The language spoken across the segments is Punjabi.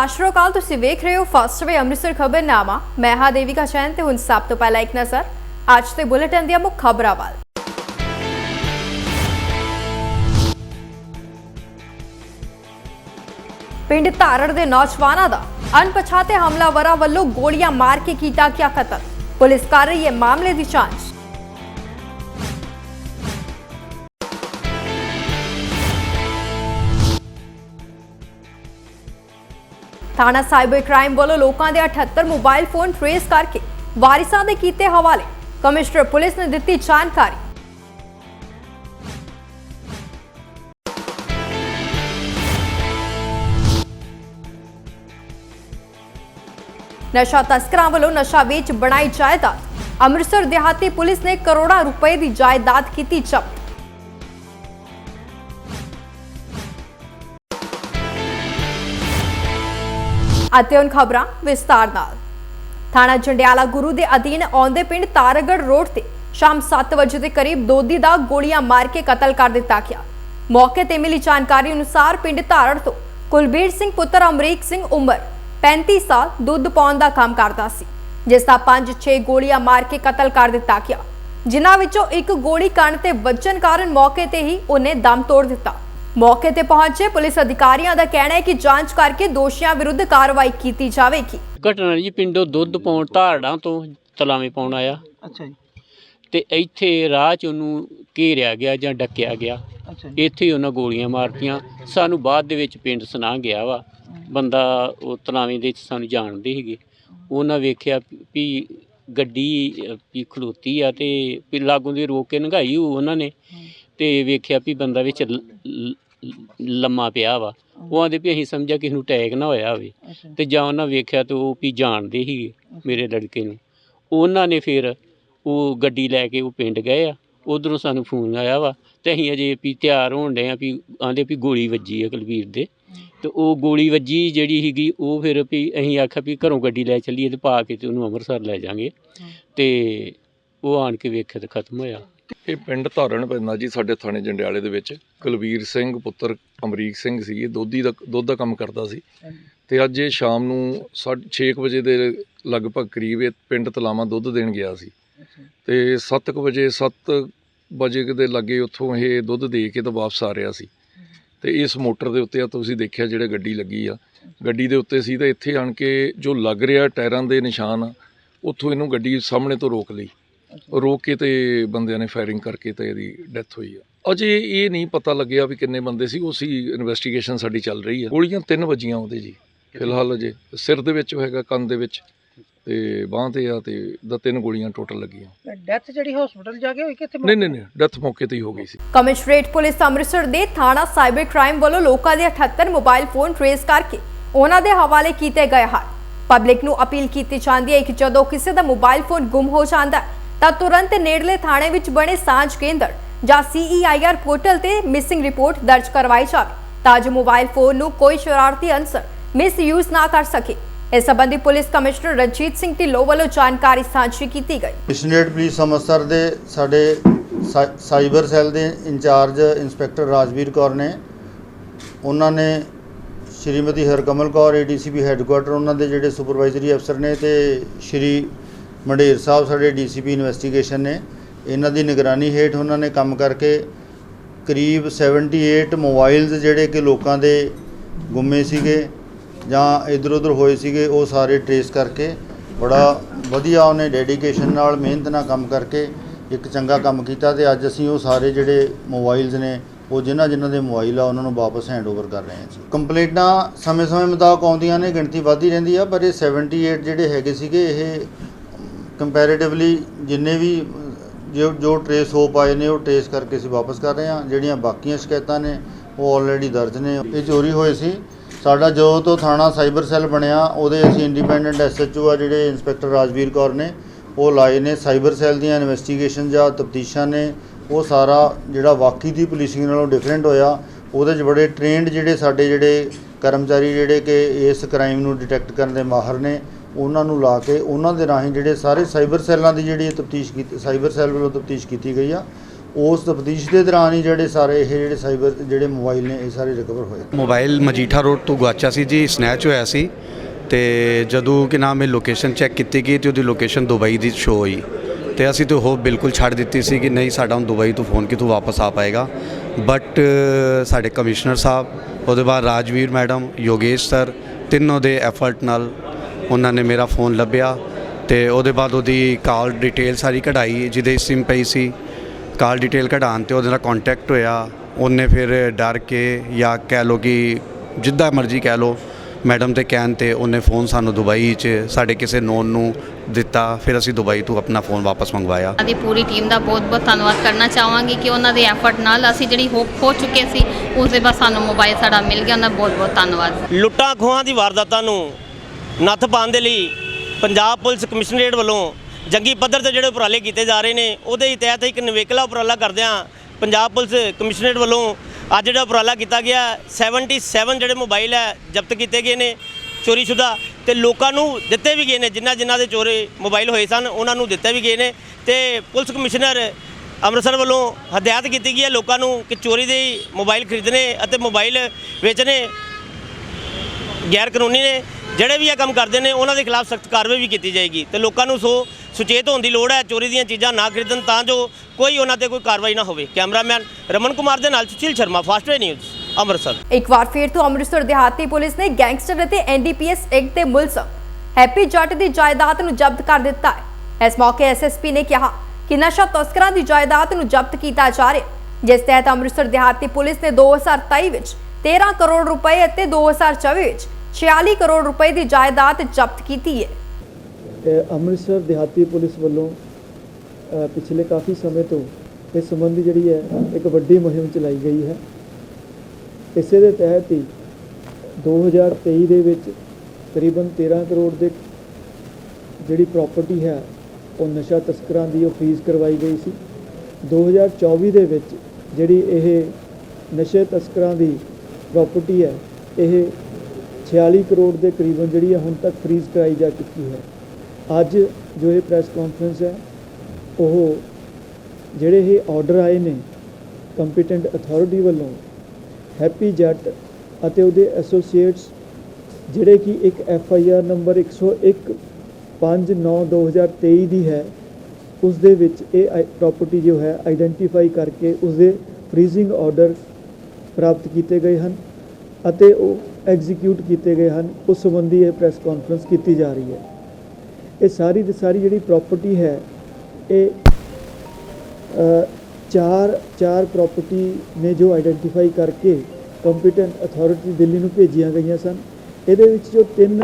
ਸਤਿ ਸ਼੍ਰੀ ਅਕਾਲ, ਤੁਸੀਂ ਵੇਖ ਰਹੇ ਹੋ ਫਸਟ ਵੇ ਅੰਮ੍ਰਿਤਸਰ ਖਬਰਨਾਮਾ। ਮੈਂ ਹਾਂ ਦੇਵਿਕਾ ਚੈਨ ਤੇ ਹੁਣ ਸਭ ਤੋਂ ਪਹਿਲਾਂ ਇੱਕ ਨਜ਼ਰ ਅੱਜ ਦੇ ਬੁਲੇਟਿਨ ਦੀਆਂ ਮੁੱਖ ਖਬਰਾਂ ਵੱਲ। ਪਿੰਡ ਧਾਰੜ ਦੇ ਨੌਜਵਾਨਾਂ ਦਾ ਅਣਪਛਾਤੇ ਹਮਲਾਵਰਾਂ ਵੱਲੋਂ ਗੋਲੀਆਂ ਮਾਰ ਕੇ ਕੀਤਾ ਗਿਆ ਕਤਲ। ਪੁਲਿਸ ਕਰ ਰਹੀ ਹੈ ਮਾਮਲੇ ਦੀ ਜਾਂਚ। ਥਾਣਾ ਸਾਈਬਰ ਕ੍ਰਾਈਮ ਵੱਲੋਂ ਲੋਕਾਂ ਦੇ 78 ਮੋਬਾਈਲ ਫੋਨ ਟ੍ਰੇਸ ਕਰਕੇ ਵਾਰਿਸਾਂ ਦੇ ਕੀਤੇ ਹਵਾਲੇ। ਕਮਿਸ਼ਨਰ ਪੁਲਿਸ ਨੇ ਦਿੱਤੀ ਜਾਣਕਾਰੀ। ਨਸ਼ਾ ਤਸਕਰਾਂ ਵੱਲੋਂ ਨਸ਼ਾ ਵੇਚ ਬਣਾਈ ਜਾਇਦਾਦ। ਅੰਮ੍ਰਿਤਸਰ ਦਿਹਾਤੀ ਪੁਲਿਸ ਨੇ ਕਰੋੜਾਂ ਰੁਪਏ ਦੀ ਜਾਇਦਾਦ ਕੀਤੀ ਜ਼ਬਤ। ਅਤੇ ਹੁਣ ਖਬਰਾਂ ਵਿਸਤਾਰ ਨਾਲ। ਥਾਣਾ ਜੰਡਿਆਲਾ ਗੁਰੂ ਦੇ ਅਧੀਨ ਆਉਂਦੇ ਪਿੰਡ ਤਾਰਗੜ ਰੋਡ ਤੇ ਸ਼ਾਮ 7 ਵਜੇ ਦੇ ਕਰੀਬ ਦੋਦੀ ਦਾ ਗੋਲੀਆਂ ਮਾਰ ਕੇ ਕਤਲ ਕਰ ਦਿੱਤਾ ਗਿਆ। ਮੌਕੇ ਤੇ ਮਿਲੀ ਜਾਣਕਾਰੀ ਅਨੁਸਾਰ ਪਿੰਡ ਧਾਰੜ ਤੋਂ ਕੁਲਬੀਰ ਸਿੰਘ ਪੁੱਤਰ ਅਮਰੀਕ ਸਿੰਘ ਉਮਰ 35 ਸਾਲ ਦੁੱਧ ਪਾਉਣ ਦਾ ਕੰਮ ਕਰਦਾ ਸੀ, ਜਿਸ ਦਾ 5-6 ਗੋਲੀਆਂ ਮਾਰ ਕੇ ਕਤਲ ਕਰ ਦਿੱਤਾ ਗਿਆ, ਜਿਨ੍ਹਾਂ ਵਿੱਚੋਂ ਇੱਕ ਗੋਲੀ ਕੰਨ ਤੇ ਵੱਜਣ ਕਾਰਨ ਮੌਕੇ ਤੇ ਹੀ ਉਹਨੇ ਦਮ ਤੋੜ ਦਿੱਤਾ। ਮੌਕੇ ਤੇ ਪਹੁੰਚੇ ਪੁਲਿਸ ਅਧਿਕਾਰੀਆਂ ਦਾ ਕਹਿਣਾ ਹੈ ਕਿ ਜਾਂਚ ਕਰਕੇ ਦੋਸ਼ੀਆਂ ਵਿਰੁੱਧ ਕਾਰਵਾਈ ਕੀਤੀ ਜਾਵੇਗੀ। ਘਟਨਾ ਜੀ ਪਿੰਡੋਂ ਦੁੱਧ ਪਾਉਣ ਧਾਰੜਾਂ ਤੋਂ ਤਲਾਵੇਂ ਪਾਉਣ ਆਇਆ। ਅੱਛਾ ਜੀ। ਤੇ ਇੱਥੇ ਰਾਹ 'ਚ ਉਹਨੂੰ ਘੇਰਿਆ ਗਿਆ ਜਾਂ ਡੱਕਿਆ ਗਿਆ। ਅੱਛਾ ਜੀ। ਇੱਥੇ ਹੀ ਉਹਨਾਂ ਗੋਲੀਆਂ ਮਾਰਤੀਆਂ। ਸਾਨੂੰ ਬਾਅਦ ਦੇ ਵਿੱਚ ਪਿੰਡ ਸੁਣਾ ਗਿਆ ਵਾ। ਬੰਦਾ ਉਹ ਤਲਾਵੇਂ ਦੇ ਵਿੱਚ ਸਾਨੂੰ ਜਾਣਦੇ ਸੀਗੇ। ਉਹਨਾਂ ਵੇਖਿਆ ਵੀ ਗੱਡੀ ਵੀ ਖਲੋਤੀ ਆ ਤੇ ਵੀ ਲਾਗੋਂ ਦੀ ਰੋਕ ਕੇ ਨੰਗਾਈ ਉਹ ਉਹਨਾਂ ਨੇ। ਤੇ ਵੇਖਿਆ ਵੀ ਬੰਦਾ ਵਿੱਚ ਲ- ਲ- ਲੰਮਾ ਪਿਆ ਵਾ। ਉਹ ਆਂਦੇ ਵੀ ਅਸੀਂ ਸਮਝਿਆ ਕਿਸੇ ਨੂੰ ਅਟੈਕ ਨਾ ਹੋਇਆ ਹੋਵੇ। ਅੱਛਾ। ਤੇ ਜਾਂ ਉਹਨਾਂ ਵੇਖਿਆ ਤੇ ਉਹ ਵੀ ਜਾਣਦੇ ਸੀਗੇ ਮੇਰੇ ਲੜਕੇ ਨੂੰ। ਉਹਨਾਂ ਨੇ ਫਿਰ ਉਹ ਗੱਡੀ ਲੈ ਕੇ ਉਹ ਪਿੰਡ ਗਏ ਆ। ਉਧਰੋਂ ਸਾਨੂੰ ਫੋਨ ਆਇਆ ਵਾ ਤੇ ਅਸੀਂ ਅਜੇ ਵੀ ਤਿਆਰ ਹੋਣ ਡਏ ਆ ਵੀ ਆਂਦੇ ਵੀ ਗੋਲੀ ਵੱਜੀ ਆ ਕੁਲਵੀਰ ਦੇ। ਤੇ ਉਹ ਗੋਲੀ ਵੱਜੀ ਜਿਹੜੀ ਸੀਗੀ ਉਹ ਫਿਰ ਵੀ ਅਸੀਂ ਆਖਿਆ ਵੀ ਘਰੋਂ ਗੱਡੀ ਲੈ ਚੱਲੀਏ ਤੇ ਪਾ ਕੇ ਤੇ ਉਹਨੂੰ ਅੰਮ੍ਰਿਤਸਰ ਲੈ ਜਾਾਂਗੇ। ਤੇ ਉਹ ਆਣ ਕੇ ਵੇਖਿਆ ਤੇ ਖਤਮ ਹੋਇਆ। ਇਹ ਪਿੰਡ ਧਾਰਨ ਪੈਂਦਾ ਜੀ ਸਾਡੇ ਥਾਣੇ ਜੰਡਿਆਲੇ ਦੇ ਵਿੱਚ। ਕੁਲਵੀਰ ਸਿੰਘ ਪੁੱਤਰ ਅਮਰੀਕ ਸਿੰਘ ਸੀ ਇਹ ਦੋਧੀ ਦਾ ਦੁੱਧ ਦਾ ਕੰਮ ਕਰਦਾ ਸੀ। ਤੇ ਅੱਜ ਇਹ ਸ਼ਾਮ ਨੂੰ 6 ਵਜੇ ਦੇ ਲਗਭਗ ਕਰੀਬ ਇਹ ਪਿੰਡ ਤਲਾਵਾ ਦੁੱਧ ਦੇਣ ਗਿਆ ਸੀ। ਤੇ 7 ਵਜੇ 7 ਵਜੇ ਦੇ ਲੱਗੇ ਉੱਥੋਂ ਇਹ ਦੁੱਧ ਦੇ ਕੇ ਤਾਂ ਵਾਪਸ ਆ ਰਿਹਾ ਸੀ। ਤੇ ਇਸ ਮੋਟਰ ਦੇ ਉੱਤੇ ਆ ਤੁਸੀਂ ਦੇਖਿਆ ਜਿਹੜੇ ਗੱਡੀ ਲੱਗੀ ਆ। ਗੱਡੀ ਦੇ ਉੱਤੇ ਸੀ ਤਾਂ ਇੱਥੇ ਆਣ ਕੇ ਜੋ ਲੱਗ ਰਿਹਾ ਟਾਇਰਾਂ ਦੇ ਨਿਸ਼ਾਨ ਆ ਉੱਥੋਂ ਇਹਨੂੰ ਗੱਡੀ ਸਾਹਮਣੇ ਤੋਂ ਰੋਕ ਲਈ। ਰੋਕ ਕੇ ਤੇ ਬੰਦਿਆਂ ਨੇ ਫਾਇਰਿੰਗ ਕਰਕੇ ਤੇ ਇਹਦੀ ਡੈਥ ਹੋਈ ਆ। ਅਜੇ ਇਹ ਨਹੀਂ ਪਤਾ ਲੱਗਿਆ ਵੀ ਕਿੰਨੇ ਬੰਦੇ ਸੀ ਉਹ ਸੀ ਇਨਵੈਸਟੀਗੇਸ਼ਨ ਸਾਡੀ ਚੱਲ ਰਹੀ ਆ। ਗੋਲੀਆਂ ਤਿੰਨ ਵੱਜੀਆਂ ਉਹਦੇ ਜੀ ਫਿਲਹਾਲ ਅਜੇ। ਸਿਰ ਦੇ ਵਿੱਚ ਹੈਗਾ ਕੰਨ ਦੇ ਵਿੱਚ ਤੇ ਬਾਹ ਤੇ ਆ ਤੇ ਦਾ ਤਿੰਨ ਗੋਲੀਆਂ ਟੋਟਲ ਲੱਗੀਆਂ। ਡੈਥ ਜਿਹੜੀ ਹਸਪੀਟਲ ਜਾ ਕੇ ਹੋਈ ਕਿੱਥੇ ਨਹੀਂ ਨਹੀਂ ਨਹੀਂ ਡੈਥ ਮੌਕੇ ਤੇ ਹੀ ਹੋ ਗਈ ਸੀ। ਕਮਿਸ਼ਨਰੇਟ ਪੁਲਿਸ ਅੰਮ੍ਰਿਤਸਰ ਦੇ ਥਾਣਾ ਸਾਈਬਰ ਕ੍ਰਾਈਮ ਵੱਲੋਂ ਲੋਕਾਂ ਦੇ 78 ਮੋਬਾਈਲ ਫੋਨ ਟ੍ਰੇਸ ਕਰਕੇ ਉਹਨਾਂ ਦੇ ਹਵਾਲੇ ਕੀਤੇ ਗਏ ਹਨ। ਪਬਲਿਕ ਨੂੰ ਅਪੀਲ ਕੀਤੀ ਜਾਂਦੀ ਹੈ ਕਿ ਜਦੋਂ ਕਿਸੇ ਦਾ ਮੋਬਾਈਲ ਫੋਨ ਗੁੰਮ ਹੋ ਜਾਂਦਾ ਹੈ, ਤਾਂ ਤੁਰੰਤ ਨੇੜਲੇ ਥਾਣੇ ਵਿੱਚ ਬਣੇ ਸਾਂਝ ਕੇਂਦਰ ਜਾਂ CEIR ਪੋਰਟਲ ਤੇ ਮਿਸਿੰਗ ਰਿਪੋਰਟ ਦਰਜ ਕਰਵਾਈ ਜਾਵੇ ਤਾਂ ਜੋ ਮੋਬਾਈਲ ਫੋਨ ਨੂੰ ਕੋਈ ਸ਼ਰਾਰਤੀ ਅੰਸਰ ਮਿਸਯੂਜ਼ ਨਾ ਕਰ ਸਕੇ। ਇਸ ਸੰਬੰਧੀ ਪੁਲਿਸ ਕਮਿਸ਼ਨਰ ਰਣਜੀਤ ਸਿੰਘ ਢਿੱਲੋਂ ਵੱਲੋਂ ਜਾਣਕਾਰੀ ਸਾਂਝੀ ਕੀਤੀ ਗਈ। ਕਮਿਸ਼ਨਰੇਟ ਪੁਲਿਸ ਅੰਮ੍ਰਿਤਸਰ ਦੇ ਸਾਡੇ ਸਾਈਬਰ ਸੈੱਲ ਦੇ in charge inspector Rajveer Kaur ਨੇ, ਉਹਨਾਂ ਨੇ ਸ਼੍ਰੀਮਤੀ ਹਰਕਮਲ ਕੌਰ ਏਡੀਸੀਪੀ ਹੈੱਡਕੁਆਟਰ ਉਹਨਾਂ ਦੇ ਜਿਹੜੇ ਸੁਪਰਵਾਈਜ਼ਰੀ ਅਫਸਰ ਨੇ ਤੇ ਸ਼੍ਰੀ ਮੰਡੇਰ ਸਾਹਿਬ ਸਾਡੇ ਡੀਸੀਪੀ ਇਨਵੈਸਟੀਗੇਸ਼ਨ ਨੇ, ਇਹਨਾਂ ਦੀ ਨਿਗਰਾਨੀ ਹੇਠ ਉਹਨਾਂ ਨੇ ਕੰਮ ਕਰਕੇ ਕਰੀਬ 78 ਮੋਬਾਈਲਸ ਜਿਹੜੇ ਕਿ ਲੋਕਾਂ ਦੇ ਗੁੰਮੇ ਸੀਗੇ ਜਾਂ ਇਧਰ ਉਧਰ ਹੋਏ ਸੀਗੇ, ਉਹ ਸਾਰੇ ਟਰੇਸ ਕਰਕੇ ਬੜਾ ਵਧੀਆ ਉਹਨੇ ਡੈਡੀਕੇਸ਼ਨ ਨਾਲ ਮਿਹਨਤ ਨਾਲ ਕੰਮ ਕਰਕੇ ਇੱਕ ਚੰਗਾ ਕੰਮ ਕੀਤਾ ਤੇ ਅੱਜ ਅਸੀਂ ਉਹ ਸਾਰੇ ਜਿਹੜੇ ਮੋਬਾਈਲਸ ਨੇ, ਉਹ ਜਿਨ੍ਹਾਂ ਜਿਨ੍ਹਾਂ ਦੇ ਮੋਬਾਈਲ ਆ, ਉਹਨਾਂ ਨੂੰ ਵਾਪਸ ਹੈਂਡਓਵਰ ਕਰ ਰਹੇ ਹਾਂ ਜੀ। ਕੰਪਲੇਂਟਾਂ ਸਮੇਂ-ਸਮੇਂ ਮੁਤਾਬਕ ਆਉਂਦੀਆਂ ਨੇ, ਗਿਣਤੀ ਵੱਧਦੀ ਰਹਿੰਦੀ ਆ, ਪਰ ਇਹ 78 ਜਿਹੜੇ ਹੈਗੇ ਸੀਗੇ, ਇਹ ਕੰਪੈਰੀਟਿਵਲੀ ਜਿੰਨੇ ਵੀ, ਜੋ ਜੋ ਟਰੇਸ ਹੋ ਪਾਏ ਨੇ, ਉਹ ਟਰੇਸ ਕਰਕੇ ਅਸੀਂ ਵਾਪਸ ਕਰ ਰਹੇ ਹਾਂ। ਜਿਹੜੀਆਂ ਬਾਕੀਆਂ ਸ਼ਿਕਾਇਤਾਂ ਨੇ, ਉਹ ਆਲਰੇਡੀ ਦਰਜ ਨੇ। ਇਹ ਚੋਰੀ ਹੋਏ ਸੀ। ਸਾਡਾ ਜੋ ਤੋਂ ਥਾਣਾ ਸਾਈਬਰ ਸੈੱਲ ਬਣਿਆ, ਉਹਦੇ ਅਸੀਂ ਇੰਡੀਪੈਂਡੈਂਟ ਐਸਐਚਓ ਆ, ਜਿਹੜੇ ਇੰਸਪੈਕਟਰ ਰਾਜਵੀਰ ਕੌਰ ਨੇ, ਉਹ ਲਾਏ ਨੇ ਸਾਈਬਰ ਸੈੱਲ ਦੀਆਂ ਇਨਵੈਸਟੀਗੇਸ਼ਨ ਜਾਂ ਤਫਤੀਸ਼ਾਂ ਨੇ। ਉਹ ਸਾਰਾ ਜਿਹੜਾ ਵਾਕਈ ਦੀ ਪੁਲਿਸਿੰਗ ਨਾਲੋਂ ਡਿਫਰੈਂਟ ਹੋਇਆ। ਉਹਦੇ 'ਚ ਬੜੇ ਟ੍ਰੇਨਡ ਜਿਹੜੇ ਸਾਡੇ ਜਿਹੜੇ ਕਰਮਚਾਰੀ ਜਿਹੜੇ ਕਿ ਇਸ ਕ੍ਰਾਈਮ ਨੂੰ ਡਿਟੈਕਟ ਕਰਨ ਦੇ ਮਾਹਰ ਨੇ। ਉਹਨਾਂ ਨੂੰ ਲਾ ਕੇ ਉਹਨਾਂ ਦੇ ਰਾਹੀਂ ਜਿਹੜੇ ਸਾਰੇ ਸਾਈਬਰ ਸੈੱਲਾਂ ਦੀ ਜਿਹੜੀ ਤਫਤੀਸ਼ ਕੀਤੀ, ਸਾਈਬਰ ਸੈੱਲ ਵੱਲੋਂ ਤਫਤੀਸ਼ ਕੀਤੀ ਗਈ ਆ, ਉਸ ਤਫਤੀਸ਼ ਦੇ ਦੌਰਾਨ ਹੀ ਜਿਹੜੇ ਸਾਰੇ ਇਹ ਜਿਹੜੇ ਸਾਈਬਰ ਜਿਹੜੇ ਮੋਬਾਈਲ ਨੇ, ਇਹ ਸਾਰੇ ਰਿਕਵਰ ਹੋਏ। ਮੋਬਾਈਲ ਮਜੀਠਾ ਰੋਡ ਤੋਂ ਗੁਆਚਿਆ ਸੀ ਜੀ ਸਨੈਚ ਹੋਇਆ ਸੀ ਤੇ ਜਦੋਂ ਕਿ ਨਾਮ ਇਹ ਲੋਕੇਸ਼ਨ ਚੈੱਕ ਕੀਤੀ ਗਈ ਤੇ ਉਹਦੀ ਲੋਕੇਸ਼ਨ ਦੁਬਈ ਦੀ ਸ਼ੋ ਹੋਈ ਤੇ ਅਸੀਂ ਤਾਂ ਹੋਪ ਬਿਲਕੁਲ ਛੱਡ ਦਿੱਤੀ ਸੀ ਕਿ ਨਹੀਂ ਸਾਡਾ ਹੁਣ ਦੁਬਈ ਤੋਂ ਫੋਨ ਕਿਤੋਂ ਵਾਪਸ ਆ ਪਾਏਗਾ। ਬਟ ਸਾਡੇ ਕਮਿਸ਼ਨਰ ਸਾਹਿਬ, ਉਹਦੇ ਬਾਅਦ ਰਾਜਵੀਰ ਮੈਡਮ, ਯੋਗੇਸ਼ ਸਰ ਤਿੰਨੋਂ ਦੇ ਐਫਰਟ ਨਾਲ ਉਹਨਾਂ ਨੇ ਮੇਰਾ ਫੋਨ ਲੱਭਿਆ ਤੇ ਉਹਦੇ ਬਾਅਦ ਉਹਦੀ ਕਾਲ ਡਿਟੇਲ ਸਾਰੀ ਕਢਾਈ ਜਿਹਦੇ ਸਿਮ ਪਈ ਸੀ। ਕਾਲ ਡਿਟੇਲ ਕਢਾਉਣ ਤੇ ਉਹਦੇ ਨਾਲ ਕੰਟੈਕਟ ਹੋਇਆ। ਉਹਨੇ ਫਿਰ ਡਰ ਕੇ ਜਾਂ ਕਹਿ ਲਓ ਕਿ ਜਿੱਦਾਂ ਮਰਜ਼ੀ ਕਹਿ ਲਓ ਮੈਡਮ ਦੇ ਕਹਿਣ ਤੇ ਉਹਨੇ ਫੋਨ ਸਾਨੂੰ ਦੁਬਈ 'ਚ ਸਾਡੇ ਕਿਸੇ ਨੋਨ ਨੂੰ ਦਿੱਤਾ। ਫਿਰ ਅਸੀਂ ਦੁਬਈ ਤੋਂ ਆਪਣਾ ਫੋਨ ਵਾਪਸ ਮੰਗਵਾਇਆ। ਉਹਨਾਂ ਦੀ ਪੂਰੀ ਟੀਮ ਦਾ ਬਹੁਤ-ਬਹੁਤ ਧੰਨਵਾਦ ਕਰਨਾ ਚਾਹਾਂਗੀ ਕਿ ਉਹਨਾਂ ਦੇ ਐਫਰਟ ਨਾਲ ਅਸੀਂ ਜਿਹੜੀ ਹੋਪ ਖੋ ਚੁੱਕੇ ਸੀ ਉਸ ਦੇ ਬਾਅਦ ਸਾਨੂੰ ਮੋਬਾਈਲ ਸਾਡਾ ਮਿਲ ਗਿਆ। ਉਹਨਾਂ ਦਾ ਬਹੁਤ-ਬਹੁਤ ਧੰਨਵਾਦ। ਲੁੱਟਾਂ ਖੋਹਾਂ ਦੀ ਵਾਰਦਾਤਾਂ ਨੂੰ ਨੱਥ ਪਾਉਣ ਦੇ ਲਈ ਪੰਜਾਬ ਪੁਲਿਸ ਕਮਿਸ਼ਨਰੇਟ ਵੱਲੋਂ ਜੰਗੀ ਪੱਧਰ ਤੇ ਜਿਹੜੇ ਉਪਰਾਲੇ ਕੀਤੇ ਜਾ ਰਹੇ ਨੇ, ਉਹਦੇ ਹੀ ਤਹਿਤ ਇੱਕ ਨਿਵੇਕਲਾ ਉਪਰਾਲਾ ਕਰਦਿਆਂ ਪੰਜਾਬ ਪੁਲਿਸ ਕਮਿਸ਼ਨਰੇਟ ਵੱਲੋਂ ਅੱਜ ਜਿਹੜਾ ਉਪਰਾਲਾ ਕੀਤਾ ਗਿਆ 77 ਜਿਹੜੇ ਮੋਬਾਈਲ ਹੈ ਜ਼ਬਤ ਕੀਤੇ ਗਏ ਨੇ ਚੋਰੀशुदा ਤੇ ਲੋਕਾਂ ਨੂੰ ਦਿੱਤੇ ਵੀ ਗਏ ਨੇ, ਜਿਨ੍ਹਾਂ ਜਿਨ੍ਹਾਂ ਦੇ ਚੋਰੀ ਮੋਬਾਈਲ ਹੋਏ ਸਨ, ਉਹਨਾਂ ਨੂੰ ਦਿੱਤੇ ਵੀ ਗਏ ਨੇ ਤੇ ਪੁਲਿਸ ਕਮਿਸ਼ਨਰ ਅੰਮ੍ਰਿਤਸਰ ਵੱਲੋਂ ਹਦਾਇਤ ਕੀਤੀ ਗਈ ਹੈ ਲੋਕਾਂ ਨੂੰ ਕਿ ਚੋਰੀ ਦੇ ਮੋਬਾਈਲ ਖਰੀਦਣੇ ਅਤੇ ਮੋਬਾਈਲ ਵੇਚਣੇ ਗੈਰ ਕਾਨੂੰਨੀ ਨੇ। ਜਿਹੜੇ ਵੀ ਇਹ ਕੰਮ ਕਰਦੇ ਨੇ, ਉਹਨਾਂ ਦੇ ਖਿਲਾਫ ਸਖਤ ਕਾਰਵਾਈ ਵੀ ਕੀਤੀ ਜਾਏਗੀ ਤੇ ਲੋਕਾਂ ਨੂੰ ਸੋ ਸੁਚੇਤ ਹੋਣ ਦੀ ਲੋੜ ਹੈ, ਚੋਰੀ ਦੀਆਂ ਚੀਜ਼ਾਂ ਨਾ ਖਰੀਦਣ ਤਾਂ ਜੋ ਕੋਈ ਉਹਨਾਂ ਤੇ ਕੋਈ ਕਾਰਵਾਈ ਨਾ ਹੋਵੇ। ਕੈਮਰਾਮੈਨ ਰਮਨ ਕੁਮਾਰ ਦੇ ਨਾਲ ਸੁਸ਼ੀਲ ਸ਼ਰਮਾ ਫਾਸਟਵੇ ਨਿਊਜ਼ ਅੰਮ੍ਰਿਤਸਰ। ਇੱਕ ਵਾਰ ਫਿਰ ਤੋਂ ਅੰਮ੍ਰਿਤਸਰ ਦਿਹਾਤੀ ਪੁਲਿਸ ਨੇ ਗੈਂਗਸਟਰ ਅਤੇ ਐਨਡੀਪੀਐਸ ਐਕਟ ਦੇ ਮੁਲਜ਼ਮ ਹੈਪੀ ਜੱਟ ਦੀ ਜਾਇਦਾਦ ਨੂੰ ਜ਼ਬਤ ਕਰ ਦਿੱਤਾ ਹੈ। ਇਸ ਮੌਕੇ ਐਸਐਸਪੀ ਨੇ ਕਿਹਾ ਕਿ ਨਸ਼ਾ ਤਸਕਰਾਂ ਦੀ ਜਾਇਦਾਦ ਨੂੰ ਜ਼ਬਤ ਕੀਤਾ ਜਾ ਰਿਹਾ ਜਿਸ ਤਹਿਤ ਅੰਮ੍ਰਿਤਸਰ ਦਿਹਾਤੀ ਪੁਲਿਸ ਨੇ 2023 ਵਿੱਚ 13 ਕਰੋੜ ਰੁਪਏ ਅਤੇ 2024 ਵਿੱਚ 46 ਕਰੋੜ ਰੁਪਏ ਦੀ ਜਾਇਦਾਦ ਜ਼ਬਤ ਕੀਤੀ ਹੈ ਅੰਮ੍ਰਿਤਸਰ ਦਿਹਾਤੀ ਪੁਲਿਸ ਵੱਲੋਂ ਪਿਛਲੇ ਕਾਫੀ ਸਮੇਂ ਤੋਂ ਇਸ ਸੰਬੰਧੀ ਜਿਹੜੀ ਹੈ ਇੱਕ ਵੱਡੀ ਮੁਹਿੰਮ ਚਲਾਈ ਗਈ ਹੈ ਇਸੇ ਦੇ ਤਹਿਤ ਹੀ 2023 ਦੇ ਵਿੱਚ ਤਕਰੀਬਨ 13 ਕਰੋੜ ਦੇ ਜਿਹੜੀ ਪ੍ਰਾਪਰਟੀ ਹੈ ਉਹ ਨਸ਼ਾ ਤਸਕਰਾਂ ਦੀ ਉਹ ਫੀਸ ਕਰਵਾਈ ਗਈ ਸੀ 2024 ਦੇ ਵਿੱਚ ਜਿਹੜੀ ਇਹ ਨਸ਼ੇ ਤਸਕਰਾਂ ਦੀ ਪ੍ਰਾਪਰਟੀ ਹੈ ਇਹ 46 ਕਰੋੜ ਦੇ ਕਰੀਬਨ ਜਿਹੜੀ ਹੈ ਹੁਣ ਤੱਕ ਫ੍ਰੀਜ਼ ਕਰਾਈ ਜਾ ਚੁੱਕੀ ਹੈ ਅੱਜ ਜੋ ਇਹ ਪ੍ਰੈਸ ਕਾਨਫਰੰਸ ਹੈ ਉਹ ਜਿਹੜੇ ਇਹ ਆਰਡਰ ਆਏ ਨੇ ਕੰਪੀਟੈਂਟ ਅਥਾਰਟੀ ਵੱਲੋਂ ਹੈਪੀ ਜੱਟ ਅਤੇ ਉਹਦੇ ਐਸੋਸੀਏਟਸ ਜਿਹੜੇ ਕਿ ਇੱਕ ਐਫ ਆਈ ਆਰ ਨੰਬਰ 101 5/9/2023 ਦੀ ਹੈ ਉਸ ਦੇ ਵਿੱਚ ਇਹ ਪ੍ਰਾਪਰਟੀ ਜੋ ਹੈ ਆਈਡੈਂਟੀਫਾਈ ਕਰਕੇ ਉਸ ਦੇ ਫ੍ਰੀਜ਼ਿੰਗ ਆਰਡਰ ਪ੍ਰਾਪਤ ਕੀਤੇ ਗਏ ਹਨ ਅਤੇ ਉਹ ਐਗਜ਼ੀਕਿਊਟ ਕੀਤੇ ਗਏ ਹਨ ਉਸ ਸੰਬੰਧੀ ਇਹ ਪ੍ਰੈਸ ਕਾਨਫਰੰਸ ਕੀਤੀ ਜਾ ਰਹੀ ਹੈ। ਇਹ ਸਾਰੀ ਦੀ ਸਾਰੀ ਜਿਹੜੀ ਪ੍ਰਾਪਰਟੀ ਹੈ ਇਹ ਚਾਰ ਚਾਰ ਪ੍ਰਾਪਰਟੀ ਨੇ ਜੋ ਆਈਡੈਂਟੀਫਾਈ ਕਰਕੇ ਕੰਪੀਟੈਂਟ ਅਥਾਰਟੀ ਦਿੱਲੀ ਨੂੰ ਭੇਜੀਆਂ ਗਈਆਂ ਸਨ। ਇਹਦੇ ਵਿੱਚ ਜੋ ਤਿੰਨ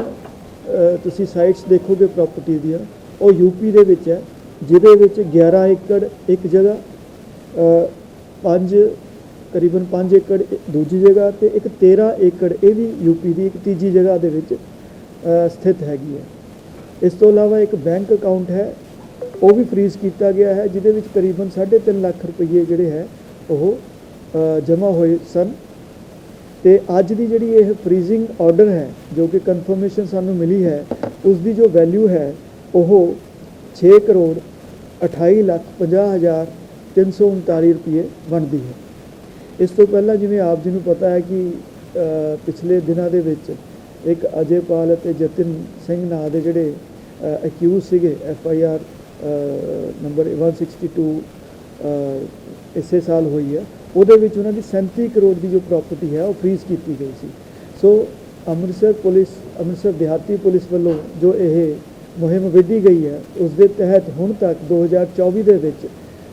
ਤੁਸੀਂ ਸਾਈਟਸ ਦੇਖੋਗੇ ਪ੍ਰਾਪਰਟੀ ਦੀਆਂ ਉਹ ਯੂਪੀ ਦੇ ਵਿੱਚ ਹੈ ਜਿਹਦੇ ਵਿੱਚ 11 ਏਕੜ ਇੱਕ ਜਗ੍ਹਾ ਅ, ਪੰਜ ਕਰੀਬਨ 5 ਏਕੜ ਦੂਜੀ ਜਗ੍ਹਾ ਤੇ ਇੱਕ 13 ਏਕੜ ਇਹ ਵੀ ਯੂਪੀ ਦੀ ਇੱਕ ਤੀਜੀ ਜਗ੍ਹਾ ਦੇ ਵਿੱਚ ਸਥਿਤ ਹੈਗੀ ਹੈ। ਇਸ ਤੋਂ ਇਲਾਵਾ ਇੱਕ ਬੈਂਕ ਅਕਾਊਂਟ ਹੈ, ਉਹ ਵੀ ਫ੍ਰੀਜ਼ ਕੀਤਾ ਗਿਆ ਹੈ, ਜਿਹਦੇ ਵਿੱਚ ਕਰੀਬਨ 3.5 ਲੱਖ ਰੁਪਏ ਜਿਹੜੇ ਹੈ, ਉਹ ਜਮ੍ਹਾਂ ਹੋਏ ਸਨ। ਤੇ ਅੱਜ ਦੀ ਜਿਹੜੀ ਇਹ ਫ੍ਰੀਜ਼ਿੰਗ ਆਰਡਰ ਹੈ, ਜੋ ਕਿ ਕਨਫਰਮੇਸ਼ਨ ਸਾਨੂੰ ਮਿਲੀ ਹੈ, ਉਸ ਦੀ ਜੋ ਵੈਲਿਊ ਹੈ, ਉਹ 6 ਕਰੋੜ 28 ਲੱਖ 50 ਹਜ਼ਾਰ 339 ਰੁਪਏ ਬਣਦੀ ਹੈ। ਇਸ ਤੋਂ ਪਹਿਲਾਂ ਜਿਵੇਂ ਆਪ ਜੀ ਨੂੰ ਪਤਾ ਹੈ ਕਿ ਪਿਛਲੇ ਦਿਨਾਂ ਦੇ ਵਿੱਚ ਇੱਕ ਅਜੇਪਾਲ ਅਤੇ ਜਤਿਨ ਸਿੰਘ ਨਾਂ ਦੇ ਜਿਹੜੇ ਅਕਿਊਜ਼ ਸੀਗੇ ਐਫ ਆਈ ਆਰ ਨੰਬਰ 162 ਅ, ਇਸੇ ਸਾਲ ਹੋਈ ਹੈ। ਉਹਦੇ ਵਿੱਚ ਉਹਨਾਂ ਦੀ 37 ਕਰੋੜ ਦੀ ਜੋ ਪ੍ਰਾਪਰਟੀ ਹੈ ਉਹ ਫ੍ਰੀਜ਼ ਕੀਤੀ ਗਈ ਸੀ। ਸੋ ਅੰਮ੍ਰਿਤਸਰ ਪੁਲਿਸ ਅੰਮ੍ਰਿਤਸਰ ਦਿਹਾਤੀ ਪੁਲਿਸ ਵੱਲੋਂ ਜੋ ਇਹ ਮੁਹਿੰਮ ਵਿੱਢੀ ਗਈ ਹੈ ਉਸ ਦੇ ਤਹਿਤ ਹੁਣ ਤੱਕ 2024 ਦੇ ਵਿੱਚ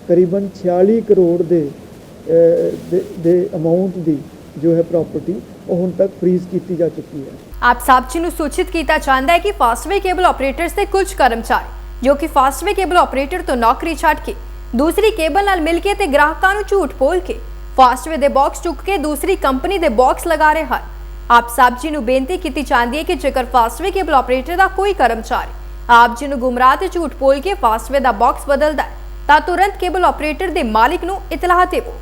ਕਰੀਬਨ 46 ਕਰੋੜ ਦੇ ਦੇ- ਅਮਾਉਂਟ ਦੀ ਜੋ ਹੈ ਪ੍ਰਾਪਰਟੀ ਉਹ ਹੁਣ ਤੱਕ ਫ੍ਰੀਜ਼ ਕੀਤੀ ਜਾ ਚੁੱਕੀ ਹੈ। ਆਪ ਸਭ ਨੂੰ ਸੂਚਿਤ ਕੀਤਾ ਜਾਂਦਾ ਹੈ ਕਿ ਫਾਸਟਵੇ ਕੇਬਲ ਆਪਰੇਟਰਸ ਦੇ ਕੁਝ ਕਰਮਚਾਰੀ, ਜੋ ਕਿ ਫਾਸਟਵੇ ਕੇਬਲ ਆਪਰੇਟਰ ਤੋਂ ਨੌਕਰੀ ਛੱਡ ਕੇ, ਦੂਸਰੀ ਕੇਬਲ ਨਾਲ ਮਿਲ ਕੇ ਤੇ ਗ੍ਰਾਹਕਾਂ ਨੂੰ ਝੂਠ ਬੋਲ ਕੇ ਫਾਸਟਵੇ ਦੇ ਬਾਕਸ ਚੁੱਕ ਕੇ ਦੂਸਰੀ ਕੰਪਨੀ ਦੇ ਬਾਕਸ ਲਗਾ ਰਹੇ ਹਨ। ਆਪ ਸਭ ਜੀ ਨੂੰ ਬੇਨਤੀ ਕੀਤੀ ਜਾਂਦੀ ਹੈ ਕਿ ਜੇਕਰ ਫਾਸਟਵੇ ਕੇਬਲ ਆਪਰੇਟਰ ਦਾ ਕੋਈ ਕਰਮਚਾਰੀ ਆਪ ਜੀ ਨੂੰ ਗੁੰਮਰਾਹ ਤੇ ਝੂਠ ਬੋਲ ਕੇ ਫਾਸਟਵੇ ਦਾ ਬਾਕਸ ਬਦਲਦਾ ਹੈ, ਤਾਂ ਤੁਰੰਤ ਕੇਬਲ ਆਪਰੇਟਰ ਦੇ ਮਾਲਿਕ ਨੂੰ ਇਤਲਾਹ ਦੇਵੋ।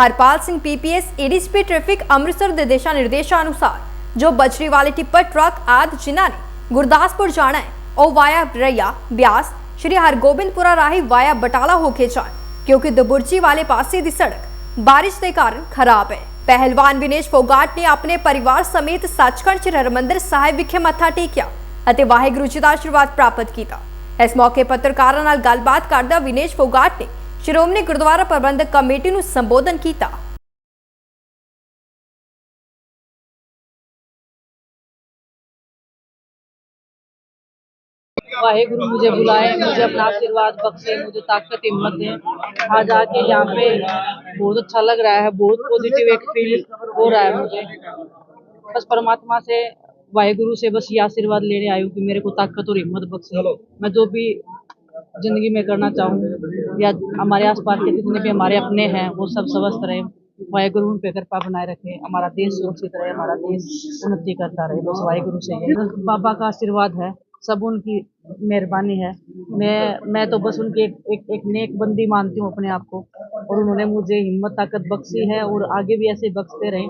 Harpal Singh PPS ADCP traffic Amritsar ਦੇ ਦਿਸ਼ਾ ਨਿਰਦੇਸ਼ਾਂ ਅਨੁਸਾਰ ਜੋ ਬਜਰੀ ਵਾਲੇ ਟਿੱਪਰ, ਟਰੱਕ ਆਦਿ ਜਿਨ੍ਹਾਂ ਨੇ ਗੁਰਦਾਸਪੁਰ ਜਾਣਾ ਹੈ, ਉਹ ਵਾਇਆ ਰਈਆ, ਬਿਆਸ, ਸ਼੍ਰੀ ਹਰਗੋਬਿੰਦਪੁਰਾ ਰਾਹੀਂ ਵਾਇਆ ਬਟਾਲਾ ਹੋ ਕੇ ਜਾਣ, ਕਿਉਂਕਿ ਦਬੁਰਜੀ ਵਾਲੇ ਪਾਸੇ ਦੀ ਸੜਕ ਬਾਰਿਸ਼ ਦੇ ਕਾਰਨ ਖਰਾਬ ਹੈ। ਪਹਿਲਵਾਨ ਵਿਨੇਸ਼ ਫੋਗਾਟ ਨੇ ਆਪਣੇ ਪਰਿਵਾਰ ਸਮੇਤ ਸੱਚਖੰਡ ਸ੍ਰੀ ਹਰਿਮੰਦਰ ਸਾਹਿਬ ਵਿਖੇ ਮੱਥਾ ਟੇਕਿਆ ਅਤੇ ਵਾਹਿਗੁਰੂ ਜੀ ਦਾ ਆਸ਼ੀਰਵਾਦ ਪ੍ਰਾਪਤ ਕੀਤਾ। ਇਸ ਮੌਕੇ ਪੱਤਰਕਾਰਾਂ ਨਾਲ ਗੱਲਬਾਤ ਕਰਦਾ ਵਿਨੇਸ਼ ਫੋਗਾਟ ਨੇ ਸ਼੍ਰੋਮਣੀ ਗੁਰਦੁਆਰਾ ਪ੍ਰਬੰਧਕ ਕਮੇਟੀ ਨੂੰ ਸੰਬੋਧਨ ਕੀਤਾ वाहे गुरु मुझे बुलाए मुझे अपना आशीर्वाद बख्शे मुझे ताकत हिम्मत दे आज आके यहाँ पे बहुत अच्छा लग रहा है बहुत पॉजिटिव एक फील हो रहा है मुझे बस परमात्मा से वाहे गुरु से बस ये आशीर्वाद लेने आई हूँ कि मेरे को ताकत और हिम्मत बख्शे मैं जो भी जिंदगी में करना चाहूँ या हमारे आस पास के जितने भी हमारे अपने हैं वो सब स्वस्थ रहे वाहेगुरु उन पर कृपा बनाए रखे हमारा देश सुरक्षित रहे हमारा देश उन्नति करता रहे। बस वाहेगुरु से बाबा का आशीर्वाद है सब उनकी मेहरबानी है। मैं मैं तो बस उनकी एक एक, एक नेक बंदी मानती हूँ अपने आप को और उन्होंने मुझे हिम्मत ताकत बख्शी है और आगे भी ऐसे बख्शते रहे।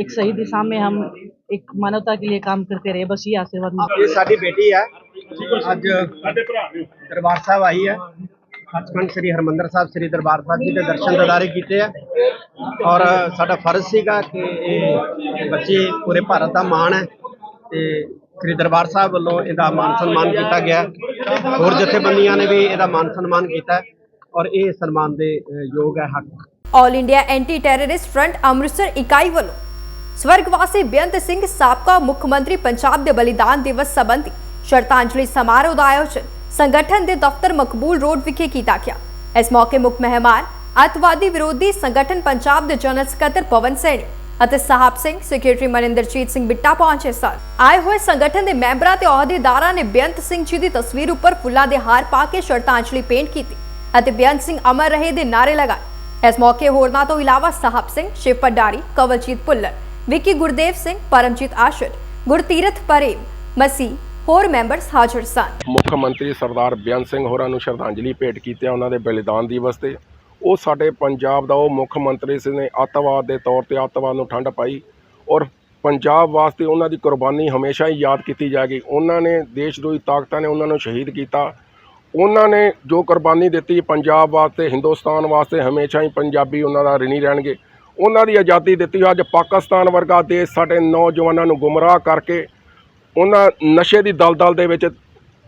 एक सही दिशा में हम एक मानवता के लिए काम करते रहे बस ये आशीर्वाद ये साड़ी बेटी है आज दरबार साहब आई है। ਸੱਚਖੰਡ ਸ੍ਰੀ ਹਰਮੰਦਰ ਸਾਹਿਬ, ਸ੍ਰੀ ਦਰਬਾਰ ਸਾਹਿਬ ਜੀ ਦੇ ਦਰਸ਼ਨ ਦਿਦਾਰੇ ਕੀਤੇ ਆ। ਔਰ ਸਾਡਾ ਫਰਜ਼ ਸੀਗਾ ਕਿ ਇਹ ਬੱਚੀ ਪੂਰੇ ਭਾਰਤ ਦਾ ਮਾਣ ਹੈ ਤੇ ਸ੍ਰੀ ਦਰਬਾਰ ਸਾਹਿਬ ਵੱਲੋਂ ਇਹਦਾ ਮਾਨ ਸਨਮਾਨ ਕੀਤਾ ਗਿਆ। ਹੋਰ ਜਥੇਬੰਦੀਆਂ ਨੇ ਵੀ ਇਹਦਾ ਮਾਨ ਸਨਮਾਨ ਕੀਤਾ ਔਰ ਇਹ ਸਨਮਾਨ ਦੇ ਯੋਗ ਹੈ ਹੱਕ। All India anti terrorist front Amritsar ਇਕਾਈ ਵੱਲੋਂ ਸਵਰਗਵਾਸੀ ਬੇਅੰਤ ਸਿੰਘ ਸਾਬਕਾ ਮੁੱਖ ਮੰਤਰੀ ਪੰਜਾਬ ਦੇ ਬਲੀਦਾਨ ਦਿਵਸ ਸੰਬੰਧੀ ਸ਼ਰਧਾਂਜਲੀ ਸਮਾਰੋਹ ਦਾ ਆਯੋਜਨ ਸੰਗਠਨ ਦੇ ਦਫ਼ਤਰ ਮਕਬੂਲ ਰੋਡ ਵਿਖੇ ਕੀਤਾ ਗਿਆ। ਇਸ ਮੌਕੇ ਮੁੱਖ ਮਹਿਮਾਨ ਅੱਤਵਾਦੀ ਵਿਰੋਧੀ ਸੰਗਠਨ ਪੰਜਾਬ ਦੇ ਜਨਰਲ ਸਕੱਤਰ ਪਵਨ ਸੈਣੀ ਅਤੇ ਸਾਹਿਬ ਸਿੰਘ ਸੈਕਟਰੀ ਮਨਿੰਦਰਜੀਤ ਸਿੰਘ ਬਿੱਟਾ ਪਹੁੰਚੇ ਸਨ। ਆਏ ਹੋਏ ਸੰਗਠਨ ਦੇ ਮੈਂਬਰਾਂ ਤੇ ਅਹੁਦੇਦਾਰਾਂ ਨੇ ਬੇਅੰਤ ਸਿੰਘ ਜੀ ਦੀ ਤਸਵੀਰ ਉੱਪਰ ਫੁੱਲਾਂ ਦੇ ਹਾਰ ਪਾ ਕੇ ਸ਼ਰਧਾਂਜਲੀ ਭੇਂਟ ਕੀਤੀ ਅਤੇ ਬੇਅੰਤ ਸਿੰਘ ਅਮਰ ਰਹੇ ਦੇ ਨਾਰੇ ਲਗਾਏ। ਇਸ ਮੌਕੇ ਹੋਰਨਾਂ ਤੋਂ ਇਲਾਵਾ ਸਾਹਿਬ ਸਿੰਘ, ਸ਼ਿਵ ਪਡਾਰੀ ਕਵਲਜੀਤ ਭੁੱਲਰ, ਵਿੱਕੀ ਗੁਰਦੇਵ ਸਿੰਘ, ਪਰਮਜੀਤ ਆਸ਼ਰ ਗੁਰਤੀਰਥ ਪਰੇਮ ਮਸੀ ਹੋਰ ਮੈਂਬਰਸ ਹਾਜ਼ਰ ਸਨ। ਮੁੱਖ ਮੰਤਰੀ ਸਰਦਾਰ ਬੇਅੰਤ ਸਿੰਘ ਹੋਰਾਂ ਨੂੰ ਸ਼ਰਧਾਂਜਲੀ ਭੇਟ ਕੀਤੀ ਹੈ ਉਹਨਾਂ ਦੇ ਬਲੀਦਾਨ ਦਿਵਸ ਤੇ। ਉਹ ਸਾਡੇ ਪੰਜਾਬ ਦਾ ਉਹ ਮੁੱਖ ਮੰਤਰੀ ਸੀ ਨੇ, ਅੱਤਵਾਦ ਦੇ ਤੌਰ ਤੇ ਅੱਤਵਾਦ ਨੂੰ ਠੰਡ ਪਾਈ ਔਰ ਪੰਜਾਬ ਵਾਸਤੇ ਉਹਨਾਂ ਦੀ ਕੁਰਬਾਨੀ ਹਮੇਸ਼ਾ ਹੀ ਯਾਦ ਕੀਤੀ ਜਾਏਗੀ। ਉਹਨਾਂ ਨੇ ਦੇਸ਼ ਦੀ ਤਾਕਤਾਂ ਨੇ ਉਹਨਾਂ ਨੂੰ ਸ਼ਹੀਦ ਕੀਤਾ। ਉਹਨਾਂ ਨੇ ਜੋ ਕੁਰਬਾਨੀ ਦਿੱਤੀ ਪੰਜਾਬ ਵਾਸਤੇ, ਹਿੰਦੁਸਤਾਨ ਵਾਸਤੇ, ਹਮੇਸ਼ਾ ਹੀ ਪੰਜਾਬੀ ਉਹਨਾਂ ਦਾ ਰਿਣੀ ਰਹਿਣਗੇ। ਉਹਨਾਂ ਦੀ ਆਜ਼ਾਦੀ ਦਿੱਤੀ ਅੱਜ ਪਾਕਿਸਤਾਨ ਵਰਗਾ ਦੇਸ਼ ਸਾਡੇ ਨੌਜਵਾਨਾਂ ਨੂੰ ਗੁੰਮਰਾਹ ਕਰਕੇ ਉਹਨਾਂ ਨਸ਼ੇ ਦੀ ਦਲਦਲ ਦੇ ਵਿੱਚ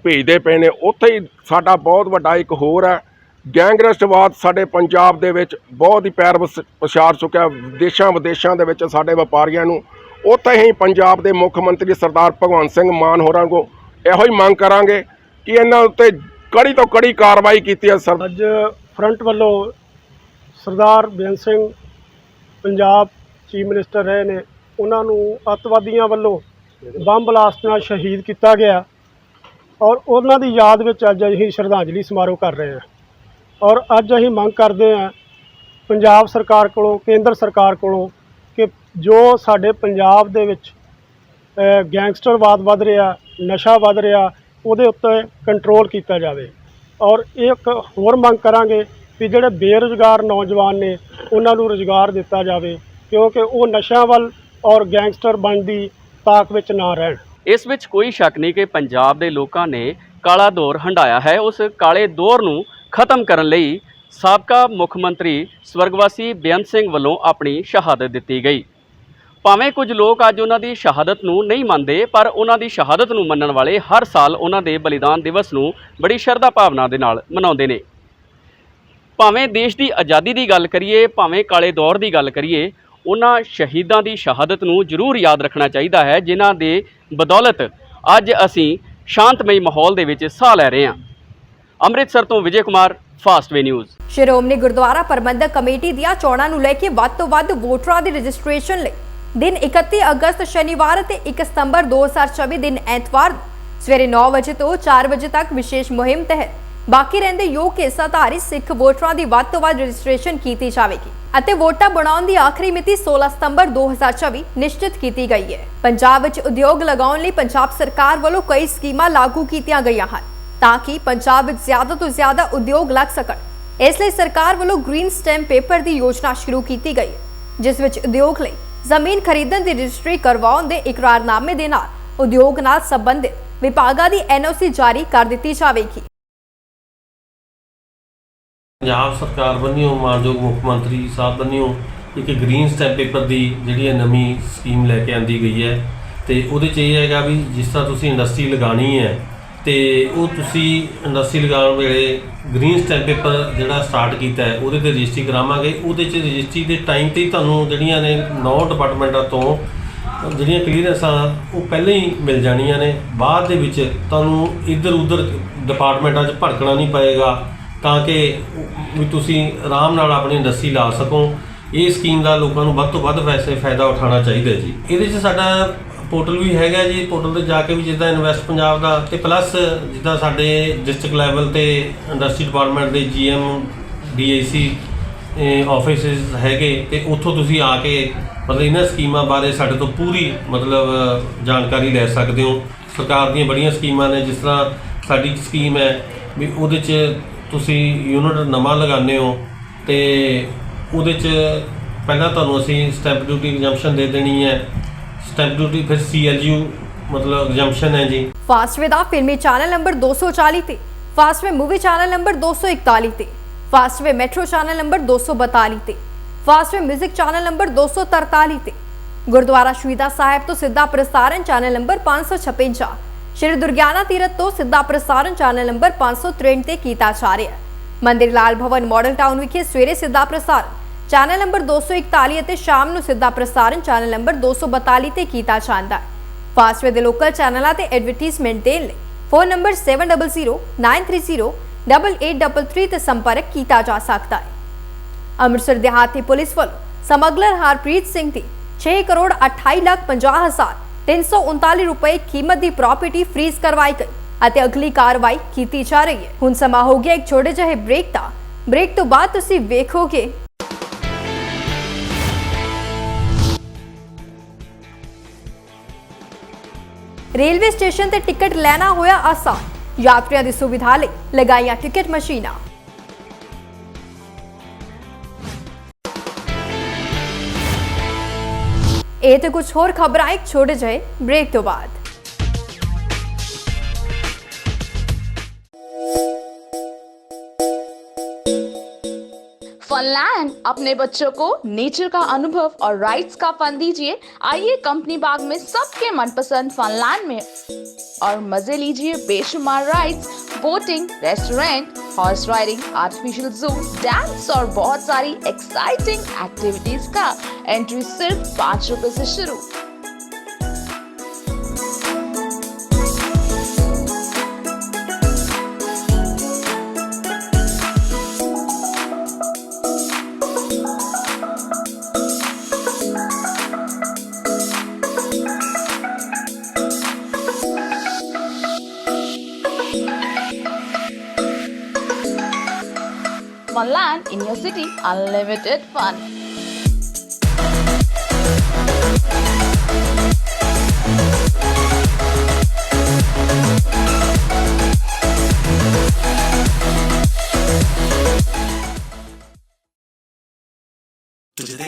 ਭੇਜਦੇ ਪਏ ਨੇ। ਉੱਥੇ ਹੀ ਸਾਡਾ ਬਹੁਤ ਵੱਡਾ ਇੱਕ ਹੋਰ ਹੈ। ਗੈਂਗਰਸਟਵਾਦ ਸਾਡੇ ਪੰਜਾਬ ਦੇ ਵਿੱਚ ਬਹੁਤ ਹੀ ਪੈਰ ਵਸ- ਪਸਾਰ ਚੁੱਕਿਆ। ਦੇਸ਼ਾਂ ਵਿਦੇਸ਼ਾਂ ਦੇ ਵਿੱਚ ਸਾਡੇ ਵਪਾਰੀਆਂ ਨੂੰ। ਉੱਥੇ ਹੀ ਪੰਜਾਬ ਦੇ ਮੁੱਖ ਮੰਤਰੀ ਸਰਦਾਰ ਭਗਵੰਤ ਸਿੰਘ ਮਾਨ ਹੋਰਾਂ ਕੋ ਇਹੋ ਹੀ ਮੰਗ ਕਰਾਂਗੇ ਕਿ ਇਹਨਾਂ ਉੱਤੇ ਕੜੀ ਤੋਂ ਕੜੀ ਕਾਰਵਾਈ ਕੀਤੀ ਹੈ ਸਰ ਅੱਜ ਫਰੰਟ ਵੱਲੋਂ ਸਰਦਾਰ ਬੇਅੰਤ ਸਿੰਘ, ਪੰਜਾਬ ਚੀਫ ਮਿਨਿਸਟਰ ਰਹੇ ਨੇ। ਉਹਨਾਂ ਨੂੰ ਅੱਤਵਾਦੀਆਂ ਵੱਲੋਂ ਬੰਬ ਬਲਾਸਟ ਨਾਲ ਸ਼ਹੀਦ ਕੀਤਾ ਗਿਆ ਔਰ ਉਹਨਾਂ ਦੀ ਯਾਦ ਵਿੱਚ ਅੱਜ ਅਸੀਂ ਸ਼ਰਧਾਂਜਲੀ ਸਮਾਰੋਹ ਕਰ ਰਹੇ ਹਾਂ। ਔਰ ਅੱਜ ਅਸੀਂ ਮੰਗ ਕਰਦੇ ਹਾਂ ਪੰਜਾਬ ਸਰਕਾਰ ਕੋਲੋਂ, ਕੇਂਦਰ ਸਰਕਾਰ ਕੋਲੋਂ ਕਿ ਜੋ ਸਾਡੇ ਪੰਜਾਬ ਦੇ ਵਿੱਚ ਗੈਂਗਸਟਰਵਾਦ ਵੱਧ ਰਿਹਾ, ਨਸ਼ਾ ਵੱਧ ਰਿਹਾ, ਉਹਦੇ ਉੱਤੇ ਕੰਟਰੋਲ ਕੀਤਾ ਜਾਵੇ। ਔਰ ਇੱਕ ਹੋਰ ਮੰਗ ਕਰਾਂਗੇ ਵੀ ਜਿਹੜੇ ਬੇਰੁਜ਼ਗਾਰ ਨੌਜਵਾਨ ਨੇ, ਉਹਨਾਂ ਨੂੰ ਰੁਜ਼ਗਾਰ ਦਿੱਤਾ ਜਾਵੇ ਕਿਉਂਕਿ ਉਹ ਨਸ਼ਿਆਂ ਵੱਲ ਔਰ ਗੈਂਗਸਟਰ ਬਣਨ ਦੀ ਪਾਕ ਵਿੱਚ ਨਾ ਰਹਿਣ। ਇਸ ਵਿੱਚ ਕੋਈ ਸ਼ੱਕ ਨਹੀਂ ਕਿ ਪੰਜਾਬ ਦੇ ਲੋਕਾਂ ਨੇ ਕਾਲਾ ਦੌਰ ਹੰਡਾਇਆ ਹੈ। ਉਸ ਕਾਲੇ ਦੌਰ ਨੂੰ ਖਤਮ ਕਰਨ ਲਈ ਸਾਬਕਾ ਮੁੱਖ ਮੰਤਰੀ ਸਵਰਗਵਾਸੀ ਬੇਅੰਤ ਸਿੰਘ ਵੱਲੋਂ ਆਪਣੀ ਸ਼ਹਾਦਤ ਦਿੱਤੀ ਗਈ। ਭਾਵੇਂ ਕੁਝ ਲੋਕ ਅੱਜ ਉਹਨਾਂ ਦੀ ਸ਼ਹਾਦਤ ਨੂੰ ਨਹੀਂ ਮੰਨਦੇ, ਪਰ ਉਹਨਾਂ ਦੀ ਸ਼ਹਾਦਤ ਨੂੰ ਮੰਨਣ ਵਾਲੇ ਹਰ ਸਾਲ ਉਹਨਾਂ ਦੇ ਬਲੀਦਾਨ ਦਿਵਸ ਨੂੰ ਬੜੀ ਸ਼ਰਧਾ ਭਾਵਨਾ ਦੇ ਨਾਲ ਮਨਾਉਂਦੇ ਨੇ। ਭਾਵੇਂ ਦੇਸ਼ ਦੀ ਆਜ਼ਾਦੀ ਦੀ ਗੱਲ ਕਰੀਏ, ਭਾਵੇਂ ਕਾਲੇ ਦੌਰ ਦੀ ਗੱਲ ਕਰੀਏ ਉਹਨਾਂ ਸ਼ਹੀਦਾਂ ਦੀ ਸ਼ਹਾਦਤ ਨੂੰ ਜ਼ਰੂਰ ਯਾਦ ਰੱਖਣਾ ਚਾਹੀਦਾ ਹੈ, ਜਿਨ੍ਹਾਂ ਦੇ ਬਦੌਲਤ ਅੱਜ ਅਸੀਂ ਸ਼ਾਂਤਮਈ ਮਾਹੌਲ ਦੇ ਵਿੱਚ ਸਾਹ ਲੈ ਰਹੇ ਹਾਂ। ਅੰਮ੍ਰਿਤਸਰ ਤੋਂ Vijay Kumar Fastway news Shiromani Gurdwara Parbandhak committee ਦੀਆਂ ਚੋਣਾਂ ਨੂੰ ਲੈ ਕੇ ਵੱਧ ਤੋਂ ਵੱਧ ਵੋਟਰਾਂ ਦੀ ਰਜਿਸਟ੍ਰੇਸ਼ਨ ਲਈ ਦਿਨ 31 ਅਗਸਤ ਸ਼ਨੀਵਾਰ ਅਤੇ 1 ਸਤੰਬਰ 2024 ਦਿਨ ਐਤਵਾਰ ਸਵੇਰੇ 9 ਵਜੇ ਤੋਂ 4 ਵਜੇ ਤੱਕ ਵਿਸ਼ੇਸ਼ ਮੁਹਿੰਮ ਤਹਿਤ ਬਾਕੀ ਰਹਿੰਦੇ ਯੋਗ ਕੇਸਾਂ ਹਿੱਸਾਧਾਰੀ ਸਿੱਖ ਵੋਟਰਾਂ ਦੀ ਵੱਧ ਤੋਂ ਵੱਧ ਰਜਿਸਟ੍ਰੇਸ਼ਨ ਕੀਤੀ ਜਾਵੇਗੀ ਅਤੇ ਵੋਟਾਂ ਬਣਾਉਣ ਦੀ ਆਖਰੀ ਮਿਤੀ 16 ਸਤੰਬਰ 2024 ਨਿਸ਼ਚਿਤ ਕੀਤੀ ਗਈ ਹੈ। ਪੰਜਾਬ ਵਿੱਚ ਉਦਯੋਗ ਲਗਾਉਣ ਲਈ ਪੰਜਾਬ ਸਰਕਾਰ ਵੱਲੋਂ ਕਈ ਸਕੀਮਾਂ ਲਾਗੂ ਕੀਤੀਆਂ ਗਈਆਂ ਹਨ ਤਾਂ ਕਿ ਪੰਜਾਬ ਵਿੱਚ ਜ਼ਿਆਦਾ ਤੋਂ ਜ਼ਿਆਦਾ ਉਦਯੋਗ ਲੱਗ ਸਕਣ। ਇਸ ਲਈ ਸਰਕਾਰ ਵੱਲੋਂ ਗ੍ਰੀਨ ਸਟੈਂਪ ਪੇਪਰ ਦੀ ਯੋਜਨਾ ਸ਼ੁਰੂ ਕੀਤੀ ਗਈ ਹੈ, ਜਿਸ ਵਿੱਚ ਉਦਯੋਗ ਲਈ ਜ਼ਮੀਨ ਖਰੀਦਣ ਦੀ ਰਜਿਸਟਰੀ ਕਰਵਾਉਣ ਦੇ ਇਕਰਾਰਨਾਮੇ ਦੇ ਨਾਲ ਉਦਯੋਗ ਨਾਲ ਸੰਬੰਧਿਤ ਵਿਭਾਗਾਂ ਦੀ ਐਨਓਸੀ ਜਾਰੀ ਕਰ ਦਿੱਤੀ ਜਾਵੇਗੀ। ਪੰਜਾਬ ਸਰਕਾਰ ਵੱਲੋਂ ਮਾਨਯੋਗ ਮੁੱਖ ਮੰਤਰੀ ਸਾਹਿਬ ਵੱਲੋਂ ਇੱਕ ਗ੍ਰੀਨ ਸਟੈਂਪ ਪੇਪਰ ਦੀ ਜਿਹੜੀ ਹੈ ਨਵੀਂ ਸਕੀਮ ਲੈ ਕੇ ਆਂਦੀ ਗਈ ਹੈ ਤੇ ਉਹਦੇ 'ਚ ਇਹ ਹੈਗਾ ਵੀ ਜਿਸ ਤਰ੍ਹਾਂ ਤੁਸੀਂ ਇੰਡਸਟਰੀ ਲਗਾਣੀ ਹੈ ਤੇ ਉਹ ਤੁਸੀਂ ਇੰਡਸਟਰੀ ਲਗਾਉਣ ਵੇਲੇ ਗ੍ਰੀਨ ਸਟੈਂਪ ਪੇਪਰ ਜਿਹੜਾ ਸਟਾਰਟ ਕੀਤਾ ਹੈ, ਉਹਦੇ ਤੇ ਰਜਿਸਟਰੀ ਕਰਾਵਾਂਗੇ। ਉਹਦੇ 'ਚ ਰਜਿਸਟਰੀ ਦੇ ਟਾਈਮ ਤੇ ਹੀ ਤੁਹਾਨੂੰ ਜਿਹੜੀਆਂ ਨੇ ਨੌ ਡਿਪਾਰਟਮੈਂਟਾਂ ਤੋਂ ਜਿਹੜੀਆਂ ਕਲੀਅਰੈਂਸਾਂ ਉਹ ਪਹਿਲਾਂ ਹੀ ਮਿਲ ਜਾਣੀਆਂ ਨੇ। ਬਾਅਦ ਦੇ ਵਿੱਚ ਤੁਹਾਨੂੰ ਇੱਧਰ ਉੱਧਰ ਡਿਪਾਰਟਮੈਂਟਾਂ 'ਚ ਭੜਕਣਾ ਨਹੀਂ ਪਏਗਾ। ਤਾਂ ਕਿ ਵੀ ਤੁਸੀਂ ਆਰਾਮ ਨਾਲ ਆਪਣੀ ਇੰਡਸਟਰੀ ਲਾ ਸਕੋ। ਇਹ ਸਕੀਮ ਦਾ ਲੋਕਾਂ ਨੂੰ ਵੱਧ ਤੋਂ ਵੱਧ ਵੈਸੇ ਫਾਇਦਾ ਉਠਾਉਣਾ ਚਾਹੀਦਾ ਜੀ। ਇਹਦੇ 'ਚ ਸਾਡਾ ਪੋਰਟਲ ਵੀ ਹੈਗਾ ਜੀ। ਪੋਰਟਲ ਤੇ ਜਾ ਕੇ ਵੀ ਜਿੱਦਾਂ ਇਨਵੈਸਟ ਪੰਜਾਬ ਦਾ ਤੇ ਪਲੱਸ ਜਿੱਦਾਂ ਸਾਡੇ ਡਿਸਟ੍ਰਿਕਟ ਲੈਵਲ ਤੇ ਇੰਡਸਟਰੀ ਡਿਪਾਰਟਮੈਂਟ ਦੇ ਜੀਐਮ ਡੀਏਸੀ ਆਫਿਸਿਸ ਹੈਗੇ ਤੇ ਉੱਥੋਂ ਤੁਸੀਂ ਆ ਕੇ ਮਤਲਬ ਇਹਨਾਂ ਸਕੀਮਾਂ ਬਾਰੇ ਸਾਡੇ ਤੋਂ ਪੂਰੀ ਮਤਲਬ ਜਾਣਕਾਰੀ ਲੈ ਸਕਦੇ ਹੋ। ਸਰਕਾਰ ਦੀਆਂ ਬੜੀਆਂ ਸਕੀਮਾਂ ਨੇ ਜਿਸ ਤਰ੍ਹਾਂ ਸਾਡੀ ਸਕੀਮ ਹੈ ਵੀ ਉਹਦੇ 'ਚ ਤੁਸੀਂ ਯੂਨਿਟ ਨਵਾਂ ਲਗਾਉਂਦੇ ਹੋ ਤੇ ਉਹਦੇ 'ਚ ਪਹਿਲਾਂ ਤੁਹਾਨੂੰ ਅਸੀਂ ਸਟੈਂਪ ਡਿਊਟੀ ਐਗਜ਼ੈਂਪਸ਼ਨ ਦੇ ਦੇਣੀ ਹੈ। ਸਟੈਂਪ ਡਿਊਟੀ ਫਿਰ ਸੀਐਲਯੂ ਮਤਲਬ ਐਗਜ਼ੈਂਪਸ਼ਨ ਹੈ ਜੀ। ਫਾਸਟਵੇ ਦਾ ਫਿਲਮੀ ਚੈਨਲ ਨੰਬਰ 240 ਤੇ ਫਾਸਟਵੇ ਮੂਵੀ ਚੈਨਲ ਨੰਬਰ 241 ਤੇ ਫਾਸਟਵੇ ਮੈਟਰੋ ਚੈਨਲ ਨੰਬਰ 242 ਤੇ ਫਾਸਟਵੇ 뮤직 ਚੈਨਲ ਨੰਬਰ 243 ਤੇ। ਗੁਰਦੁਆਰਾ ਸ਼ਹੀਦਾ ਸਾਹਿਬ ਤੋਂ ਸਿੱਧਾ ਪ੍ਰਸਾਰਣ ਚੈਨਲ ਨੰਬਰ 556 ਸ਼੍ਰੀ ਦੁਰਗਿਆਨਾ ਤੀਰਥ ਤੋਂ ਸਿੱਧਾ ਪ੍ਰਸਾਰਣ ਚੈਨਲ ਨੰਬਰ 563 ਤੇ ਕੀਤਾ ਜਾ ਰਿਹਾ ਹੈ। ਮੰਦਿਰ ਲਾਲ ਭਵਨ ਮਾਡਲ ਟਾਊਨ ਵਿਖੇ ਸਵੇਰੇ ਸਿੱਧਾ ਪ੍ਰਸਾਰਣ, ਚੈਨਲ ਨੰਬਰ 241 ਅਤੇ ਸ਼ਾਮ ਨੂੰ ਸਿੱਧਾ ਪ੍ਰਸਾਰਣ, ਚੈਨਲ ਨੰਬਰ 242 ਤੇ ਕੀਤਾ ਜਾਂਦਾ ਹੈ। ਫਾਸਟਵੇ ਦੇ ਲੋਕਲ ਚੈਨਲਾਂ ਤੇ ਐਡਵਰਟਾਈਜ਼ਮੈਂਟ ਦੇਣ ਲਈ ਫੋਨ ਨੰਬਰ 7009308833 ਤੇ ਸੰਪਰਕ ਕੀਤਾ ਜਾ ਸਕਦਾ ਹੈ। ਅੰਮ੍ਰਿਤਸਰ ਦਿਹਾਤੀ ਪੁਲਿਸ ਵੱਲੋਂ ਸਮਗਲਰ ਹਰਪ੍ਰੀਤ ਸਿੰਘ ਦੀ 6 ਕਰੋੜ 28 ਲੱਖ 50 ਹਜ਼ਾਰ 339 ਰੁਪਏ ਕੀਮਤ ਦੀ ਪ੍ਰਾਪਰਟੀ ਫ੍ਰੀਜ਼ ਕਰਵਾਈ ਗਈ ਅਤੇ ਅਗਲੀ ਕਾਰਵਾਈ ਕੀਤੀ ਜਾ ਰਹੀ ਹੈ। ਹੁਣ ਸਮਾਂ ਹੋ ਗਿਆ ਇੱਕ ਛੋਟੇ ਜਿਹੇ ਬ੍ਰੇਕ ਦਾ। ਬ੍ਰੇਕ ਤੋਂ ਬਾਅਦ ਤੁਸੀਂ ਵੇਖੋਗੇ। ਰੇਲਵੇ ਸਟੇਸ਼ਨ ਤੇ ਟਿਕਟ ਲੈਣਾ ਹੋਇਆ ਆਸਾਨ। ਯਾਤਰੀਆਂ ਦੀ ਸੁਵਿਧਾ ਲਈ ਲਗਾਈਆਂ ਟਿਕਟ ਮਸ਼ੀਨਾਂ। ਇਹ ਤੇ ਕੁਝ ਹੋਰ ਖਬਰਾਂ ਇੱਕ ਛੋਟੇ ਜਿਹੇ ਬ੍ਰੇਕ ਤੋਂ ਬਾਅਦ फनलैंड अपने बच्चों को नेचर का अनुभव और राइड्स का फन दीजिए आइए कंपनी बाग में सबके मनपसंद फनलैंड में और मजे लीजिए बेशुमार rides boating restaurant horse riding artificial zoo dance और बहुत सारी एक्साइटिंग एक्टिविटीज का एंट्री सिर्फ पाँच रुपए से शुरू unlimited fun.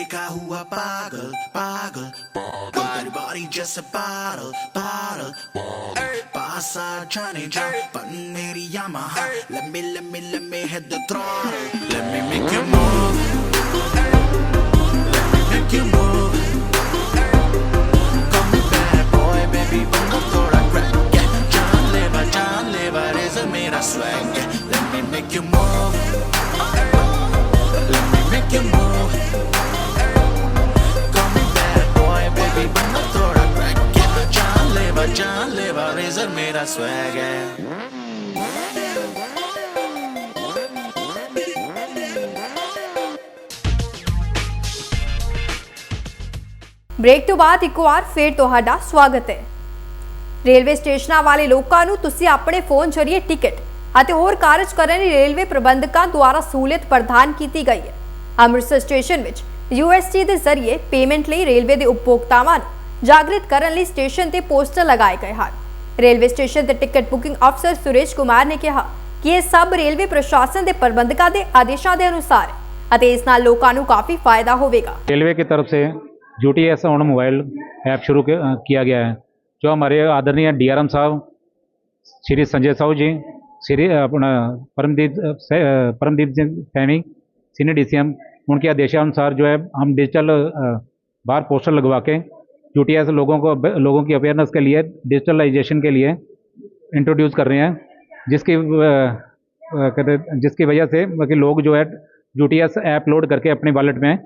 Vem cá, rua, apaga, paga. Body, body, just a bottle, bottle. Passa, Johnny, John, Paneri, Yamaha. Let me, let me, let me hit the throttle. Let me make you move. Let me make you move. Call me bad boy, baby, bongo, thora, crack. Yeah, John Lever, John Lever is a made swag. Yeah, let me make you move. Let me make you move. boy, baby, बंदा थोड़ा crack yeah. जानलेवा जानलेवा रेजर मेरा swag है ਬ੍ਰੇਕ ਤੋਂ ਬਾਅਦ ਇੱਕ ਵਾਰ ਫੇਰ ਤੁਹਾਡਾ ਸਵਾਗਤ ਹੈ ਰੇਲਵੇ ਸਟੇਸ਼ਨਾਂ ਵਾਲੇ ਲੋਕਾਂ ਨੂੰ ਤੁਸੀਂ ਆਪਣੇ ਫੋਨ ਜ਼ਰੀਏ ਟਿਕਟ ਅਤੇ ਹੋਰ ਕਾਰਜ ਕਰਨ ਲਈ ਰੇਲਵੇ ਪ੍ਰਬੰਧਕਾਂ ਦੁਆਰਾ ਸਹੂਲਤ ਪ੍ਰਦਾਨ ਕੀਤੀ ਗਈ ਹੈ ਅੰਮ੍ਰਿਤਸਰ ਸਟੇਸ਼ਨ ਵਿੱਚ ਯੂਐਸਟੀ ਦੇ ਜ਼ਰੀਏ ਪੇਮੈਂਟ ਲਈ ਰੇਲਵੇ ਦੇ ਉਪਭੋਗਤਾਵਾਂ ਨੂੰ ਜਾਗਰਿਤ ਕਰਨ ਲਈ ਸਟੇਸ਼ਨ ਤੇ ਪੋਸਟਰ ਲਗਾਏ ਗਏ ਹਨ ਰੇਲਵੇ ਸਟੇਸ਼ਨ ਤੇ ਟਿਕਟ ਬੁਕਿੰਗ ਅਫਸਰ ਸੁਰੇਸ਼ ਕੁਮਾਰ ਨੇ ਕਿਹਾ ਕਿ ਇਹ ਸਭ ਰੇਲਵੇ ਪ੍ਰਸ਼ਾਸਨ ਦੇ ਪ੍ਰਬੰਧਕਾਂ ਦੇ ਆਦੇਸ਼ਾਂ ਦੇ ਅਨੁਸਾਰ ਹੈ ਅਤੇ ਇਸ ਨਾਲ ਲੋਕਾਂ ਨੂੰ ਕਾਫੀ ਫਾਇਦਾ ਹੋਵੇਗਾ रेलवे की तरफ से U T S on mobile app शुरू किया गया है जो हमारे आदरणीय डी आर एम साहब श्री संजय साहू जी श्री अपना परमदीप अ, सै- अ, परमदीप सिंह सैनी सीनियर डी उनके आदेशानुसार जो है, हम डिजिटल बाहर पोस्टर लगवा के यूटीएस लोगों को, लोगों की अवेयरनेस के लिए डिजिटलाइजेशन के लिए इंट्रोड्यूस कर रहे हैं, जिसकी कहते जिसकी वजह से कि लोग जो है यूटीएस ऐप लोड करके अपने वॉलेट में,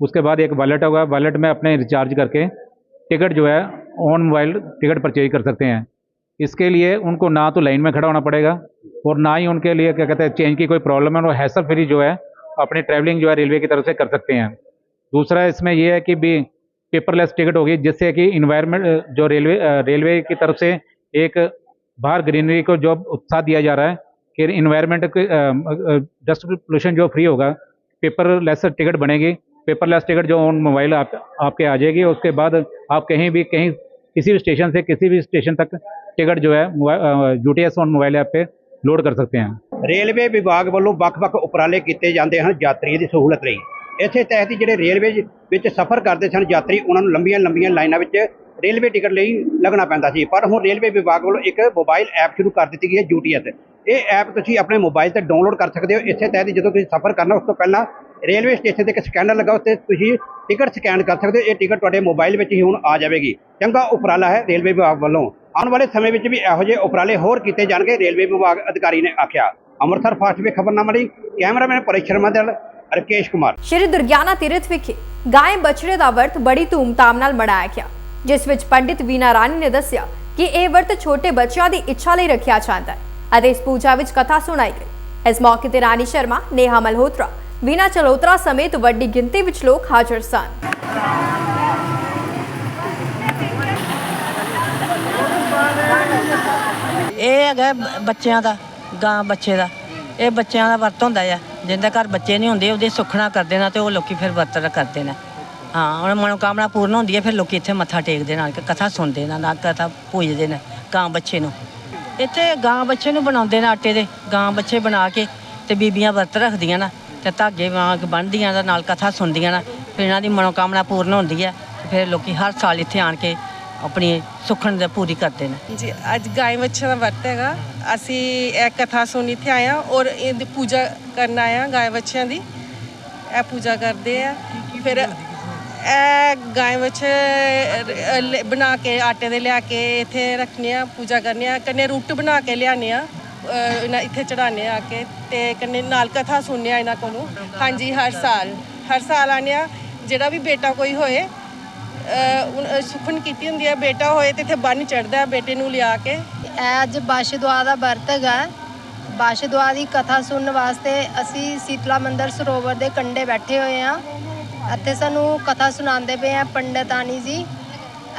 उसके बाद एक वॉलेट होगा वॉलेट में अपने रिचार्ज करके टिकट जो है ऑन मोबाइल टिकट परचेज कर सकते हैं। इसके लिए उनको ना तो लाइन में खड़ा होना पड़ेगा और ना ही उनके लिए, क्या कहते हैं चेंज की कोई प्रॉब्लम है वो हैसल फ्री जो है अपनी ट्रैवलिंग जो है रेलवे की तरफ़ से कर सकते हैं। दूसरा इसमें यह है कि भी पेपरलेस टिकट होगी, जिससे कि इन्वायरमेंट जो रेलवे रेलवे की तरफ़ से एक बाहर ग्रीनरी को जो उत्साह दिया जा रहा है कि इन्वायरमेंट डस्ट पोल्यूशन जो फ्री होगा पेपरलेस टिकट बनेगी। पेपरलेस टिकट जो ऑन मोबाइल आप, आपके आ जाएगी, उसके बाद आप कहीं भी, कहीं किसी भी स्टेशन से, किसी भी स्टेशन तक टिकट जो है U T on mobile app पे ਲੋਡ ਕਰ ਸਕਦੇ ਹਾਂ। ਰੇਲਵੇ ਵਿਭਾਗ ਵੱਲੋਂ ਵੱਖ-ਵੱਖ ਉਪਰਾਲੇ ਕੀਤੇ ਜਾਂਦੇ ਹਨ ਯਾਤਰੀਆਂ ਦੀ ਸਹੂਲਤ ਲਈ। ਇਸੇ ਤਹਿਤ ਹੀ ਜਿਹੜੇ ਰੇਲਵੇ ਵਿੱਚ ਸਫ਼ਰ ਕਰਦੇ ਸਨ ਯਾਤਰੀ, ਉਹਨਾਂ ਨੂੰ ਲੰਬੀਆਂ-ਲੰਬੀਆਂ ਲਾਈਨਾਂ ਵਿੱਚ ਰੇਲਵੇ ਟਿਕਟ ਲਈ ਲੱਗਣਾ ਪੈਂਦਾ ਸੀ। ਪਰ ਹੁਣ ਰੇਲਵੇ ਵਿਭਾਗ ਵੱਲੋਂ ਇੱਕ ਮੋਬਾਈਲ ਐਪ ਸ਼ੁਰੂ ਕਰ ਦਿੱਤੀ ਗਈ ਹੈ ਯੂਟੀਐਸ। ਇਹ ਐਪ ਤੁਸੀਂ ਆਪਣੇ ਮੋਬਾਈਲ ਤੇ ਡਾਊਨਲੋਡ ਕਰ ਸਕਦੇ ਹੋ। ਇਸੇ ਤਹਿਤ ਜਦੋਂ ਤੁਸੀਂ ਸਫ਼ਰ ਕਰਨਾ, ਉਸ ਤੋਂ ਪਹਿਲਾਂ ਰੇਲਵੇ ਸਟੇਸ਼ਨ ਤੇ ਇੱਕ ਸਕੈਨਰ ਲੱਗਾ ਉੱਤੇ ਤੁਸੀਂ ਟਿਕਟ ਸਕੈਨ ਕਰ ਸਕਦੇ ਹੋ। ਇਹ ਟਿਕਟ ਤੁਹਾਡੇ ਮੋਬਾਈਲ ਵਿੱਚ ਹੀ ਹੁਣ ਆ ਜਾਵੇਗੀ। ਚੰਗਾ ਉਪਰਾਲਾ ਹੈ ਰੇਲਵੇ ਵਿਭਾਗ ਵੱਲੋਂ। ਆਉਣ ਵਾਲੇ ਸਮੇਂ ਵਿੱਚ ਵੀ ਇਹੋ ਜਿਹੇ ਉਪਰਾਲੇ ਹੋਰ ਕੀਤੇ ਜਾਣਗੇ, ਰੇਲਵੇ ਵਿਭਾਗ ਅਧਿਕਾਰੀ ਨੇ ਆਖਿਆ। ਅੰਮ੍ਰਿਤਸਰ ਫਾਸਟ ਖਬਰਨਾਮਾ ਲਈ ਕੈਮਰਾਮੈਨ ਪਰੇਸ਼ ਸ਼ਰਮਾ ਦੇ ਨਾਲ ਰਕੇਸ਼ ਕੁਮਾਰ। ਸ਼੍ਰੀ ਦੁਰਗਿਆਨਾ ਤੀਰਥ ਵਿਖੇ ਗਾਏ ਬਛੜੇ ਦਾ ਵਰਤ ਬੜੀ ਧੂਮਧਾਮ ਨਾਲ ਮਨਾਇਆ ਗਿਆ, ਜਿਸ ਵਿੱਚ ਪੰਡਿਤ ਵੀਨਾ ਰਾਣੀ ਨੇ ਦੱਸਿਆ ਕਿ ਇਹ ਵਰਤ ਛੋਟੇ ਬੱਚਿਆਂ ਦੀ ਇੱਛਾ ਲਈ ਰੱਖਿਆ ਜਾਂਦਾ ਹੈ ਅਤੇ ਇਸ ਪੂਜਾ ਵਿੱਚ ਕਥਾ ਸੁਣਾਈ ਗਈ। ਇਸ ਮੌਕੇ ਤੇ ਰਾਣੀ ਸ਼ਰਮਾ, ਨੇਹਾ ਮਲਹੋਤਰਾ, ਵੀਨਾ ਚਲੋਤਰਾ ਸਮੇਤ ਵੱਡੀ ਗਿਣਤੀ ਵਿੱਚ ਲੋਕ ਹਾਜ਼ਰ ਸਨ। ਇਹ ਹੈਗਾ ਬੱਚਿਆਂ ਦਾ, ਗਾਂ ਬੱਚੇ ਦਾ। ਇਹ ਬੱਚਿਆਂ ਦਾ ਵਰਤ ਹੁੰਦਾ ਆ। ਜਿੰਦੇ ਘਰ ਬੱਚੇ ਨਹੀਂ ਹੁੰਦੇ, ਉਹਦੀ ਸੁਖਣਾ ਕਰਦੇ ਨੇ ਤੇ ਉਹ ਲੋਕੀ ਫਿਰ ਵਰਤ ਕਰਦੇ ਨੇ। ਹਾਂ ਉਹਨਾਂ ਮਨੋਕਾਮਨਾ ਪੂਰਨ ਹੁੰਦੀ ਹੈ ਫਿਰ ਲੋਕੀ ਇੱਥੇ ਮੱਥਾ ਟੇਕਦੇ ਨੇ ਕਥਾ ਸੁਣਦੇ ਨੇ ਨਾ ਕਥਾ ਪੂਜਦੇ ਨੇ ਗਾਂ ਬੱਚੇ ਨੂੰ। ਇੱਥੇ ਗਾਂ ਬੱਚੇ ਨੂੰ ਬਣਾਉਂਦੇ ਨੇ ਆਟੇ ਦੇ, ਗਾਂ ਬੱਚੇ ਬਣਾ ਕੇ ਤੇ ਬੀਬੀਆਂ ਵਰਤ ਰੱਖਦੀਆਂ ਨਾ ਤੇ ਧਾਗੇ ਵਾਂਗ ਬੰਨ੍ਹਦੀਆਂ ਦਾ ਨਾਲ ਕਥਾ ਸੁਣਦੀਆਂ ਨਾ। ਫਿਰ ਇਹਨਾਂ ਦੀ ਮਨੋਕਾਮਨਾ ਪੂਰਨ ਹੁੰਦੀ ਹੈ ਫਿਰ ਲੋਕੀ ਹਰ ਸਾਲ ਇੱਥੇ ਆਣ ਕੇ ਆਪਣੀ ਸੁਖਣ ਦੇ ਪੂਰੀ ਕਰਦੇ ਨੇ। ਜੀ, ਅੱਜ ਗਾਇ ਵੱਛਾ ਦਾ ਵਰਤ ਹੈਗਾ। ਅਸੀਂ ਇਹ ਕਥਾ ਸੁਣੀ ਤੇ ਆਇਆ ਔਰ ਇਹਦੀ ਪੂਜਾ ਕਰਨ ਆਇਆ ਗਾਇ ਵੱਛਿਆਂ ਦੀ। ਇਹ ਪੂਜਾ ਕਰਦੇ ਆ। ਫਿਰ ਇਹ ਗਾਇ ਵੱਛੇ ਬਣਾ ਕੇ, ਆਟੇ ਦੇ ਲਿਆ ਕੇ ਇੱਥੇ ਰੱਖਨੇ ਆ, ਪੂਜਾ ਕਰਨੇ ਆ। ਕੰਨੇ ਰੁੱਟ ਬਣਾ ਕੇ ਲਿਆਨੇ ਆ। ਇਹਨਾਂ ਇੱਥੇ ਚੜਾਣੇ ਆ ਕੇ ਤੇ ਕੰਨੇ ਨਾਲ ਕਥਾ ਸੁਣਨੇ ਆ ਇਹਨਾਂ ਕੋਲੋਂ। ਹਾਂਜੀ, ਹਰ ਸਾਲ। ਹਰ ਸਾਲ ਆਨੇ ਆ। ਜਿਹੜਾ ਵੀ ਬੇਟਾ ਕੋਈ ਹੋਏ ਸੁਖਨ ਕੀਤੀ ਹੁੰਦੀ ਹੈ ਬੇਟਾ ਹੋਏ ਤੇ ਇੱਥੇ ਬੰਨ ਚੜਦਾ ਬੇਟੇ ਨੂੰ ਲਿਆ ਕੇ। ਇਹ ਅੱਜ ਬਾਸ਼ਦੁਆ ਦਾ ਵਰਤ ਹੈਗਾ ਬਾਸ਼ਦੁਆ ਦੀ ਕਥਾ ਸੁਣਨ ਵਾਸਤੇ ਅਸੀਂ ਸੀਤਲਾ ਮੰਦਰ ਸਰੋਵਰ ਦੇ ਕੰਢੇ ਬੈਠੇ ਹੋਏ ਹਾਂ। ਇੱਥੇ ਸਾਨੂੰ ਕਥਾ ਸੁਣਾਉਂਦੇ ਪਏ ਆ ਪੰਡਤ ਆਨੀ ਜੀ।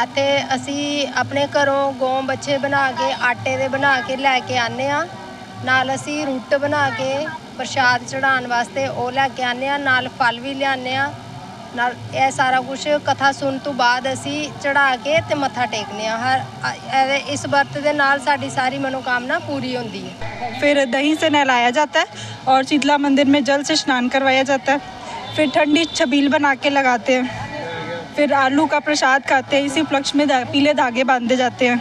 ਇੱਥੇ ਅਸੀਂ ਆਪਣੇ ਘਰੋਂ ਗੋਂ ਬੱਚੇ ਬਣਾ ਕੇ, ਆਟੇ ਦੇ ਬਣਾ ਕੇ ਲੈ ਕੇ ਆਨੇ ਆ ਨਾਲ ਅਸੀਂ ਰੁੱਟ ਬਣਾ ਕੇ ਪ੍ਰਸ਼ਾਦ ਚੜਾਉਣ ਵਾਸਤੇ ਉਹ ਲੈ ਕੇ ਆਨੇ ਆ ਨਾਲ ਫਲ ਵੀ ਲਿਆਨੇ ਆ ਨਾਲ ਇਹ ਸਾਰਾ ਕੁਝ ਕਥਾ ਸੁਣ ਤੋਂ ਬਾਅਦ ਅਸੀਂ ਚੜਾ ਕੇ ਤੇ ਮੱਥਾ ਟੇਕਨੇ ਆ ਹਰ ਅ- ਇਹਦੇ ਇਸ ਵਰਤ ਦੇ ਨਾਲ ਸਾਡੀ ਸਾਰੀ ਮਨੋਕਾਮਨਾ पूरी होती है फिर दही से नहलाया जाता है और शीतला मंदिर में जल से स्नान करवाया जाता है फिर ठंडी छबील बना के लगाते हैं फिर आलू का प्रसाद खाते हैं इसी उपलक्ष्य में धा- पीले धागे बांधे जाते हैं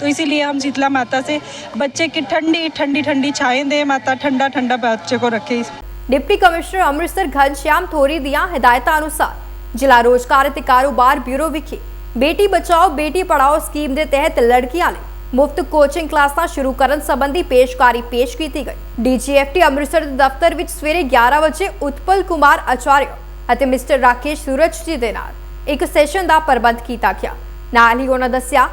तो इसीलिए हम शीतला माता से बच्चे की ठंडी ठंडी ठंडी छाएं दें माता ठंडा ठंडा बच्चे को रखे ਡਿਪਟੀ ਕਮਿਸ਼ਨਰ ਅੰਮ੍ਰਿਤਸਰ ਘਨਸ਼ਿਆਮ ਥੋਰੀ ਦੀਆਂ ਹਦਾਇਤਾਂ ਅਨੁਸਾਰ ਜ਼ਿਲ੍ਹਾ ਰੋਜ਼ਗਾਰ ਅਤੇ ਕਾਰੋਬਾਰ ਬਿਊਰੋ ਵਿਖੇ ਬੇਟੀ ਬਚਾਓ, ਬੇਟੀ ਪੜਾਓ ਸਕੀਮ ਦੇ ਤਹਿਤ ਲੜਕੀਆਂ ਲਈ ਮੁਫਤ ਕੋਚਿੰਗ ਕਲਾਸਾਂ ਸ਼ੁਰੂ ਕਰਨ ਸੰਬੰਧੀ ਪੇਸ਼ਕਾਰੀ ਪੇਸ਼ ਕੀਤੀ ਗਈ। ਡੀਜੀਐਫਟੀ ਅੰਮ੍ਰਿਤਸਰ ਦੇ ਦਫ਼ਤਰ ਵਿੱਚ ਸਵੇਰੇ 11 ਵਜੇ ਉਤਪਲ ਕੁਮਾਰ ਆਚਾਰਿਆ ਅਤੇ ਮਿਸਟਰ ਰਾਕੇਸ਼ ਸੂਰਜ ਜੀ ਦੇ ਨਾਲ ਇੱਕ ਸੈਸ਼ਨ ਦਾ ਪ੍ਰਬੰਧ ਕੀਤਾ ਗਿਆ। ਨਾਲ ਹੀ ਉਹਨਾਂ ਦੱਸਿਆ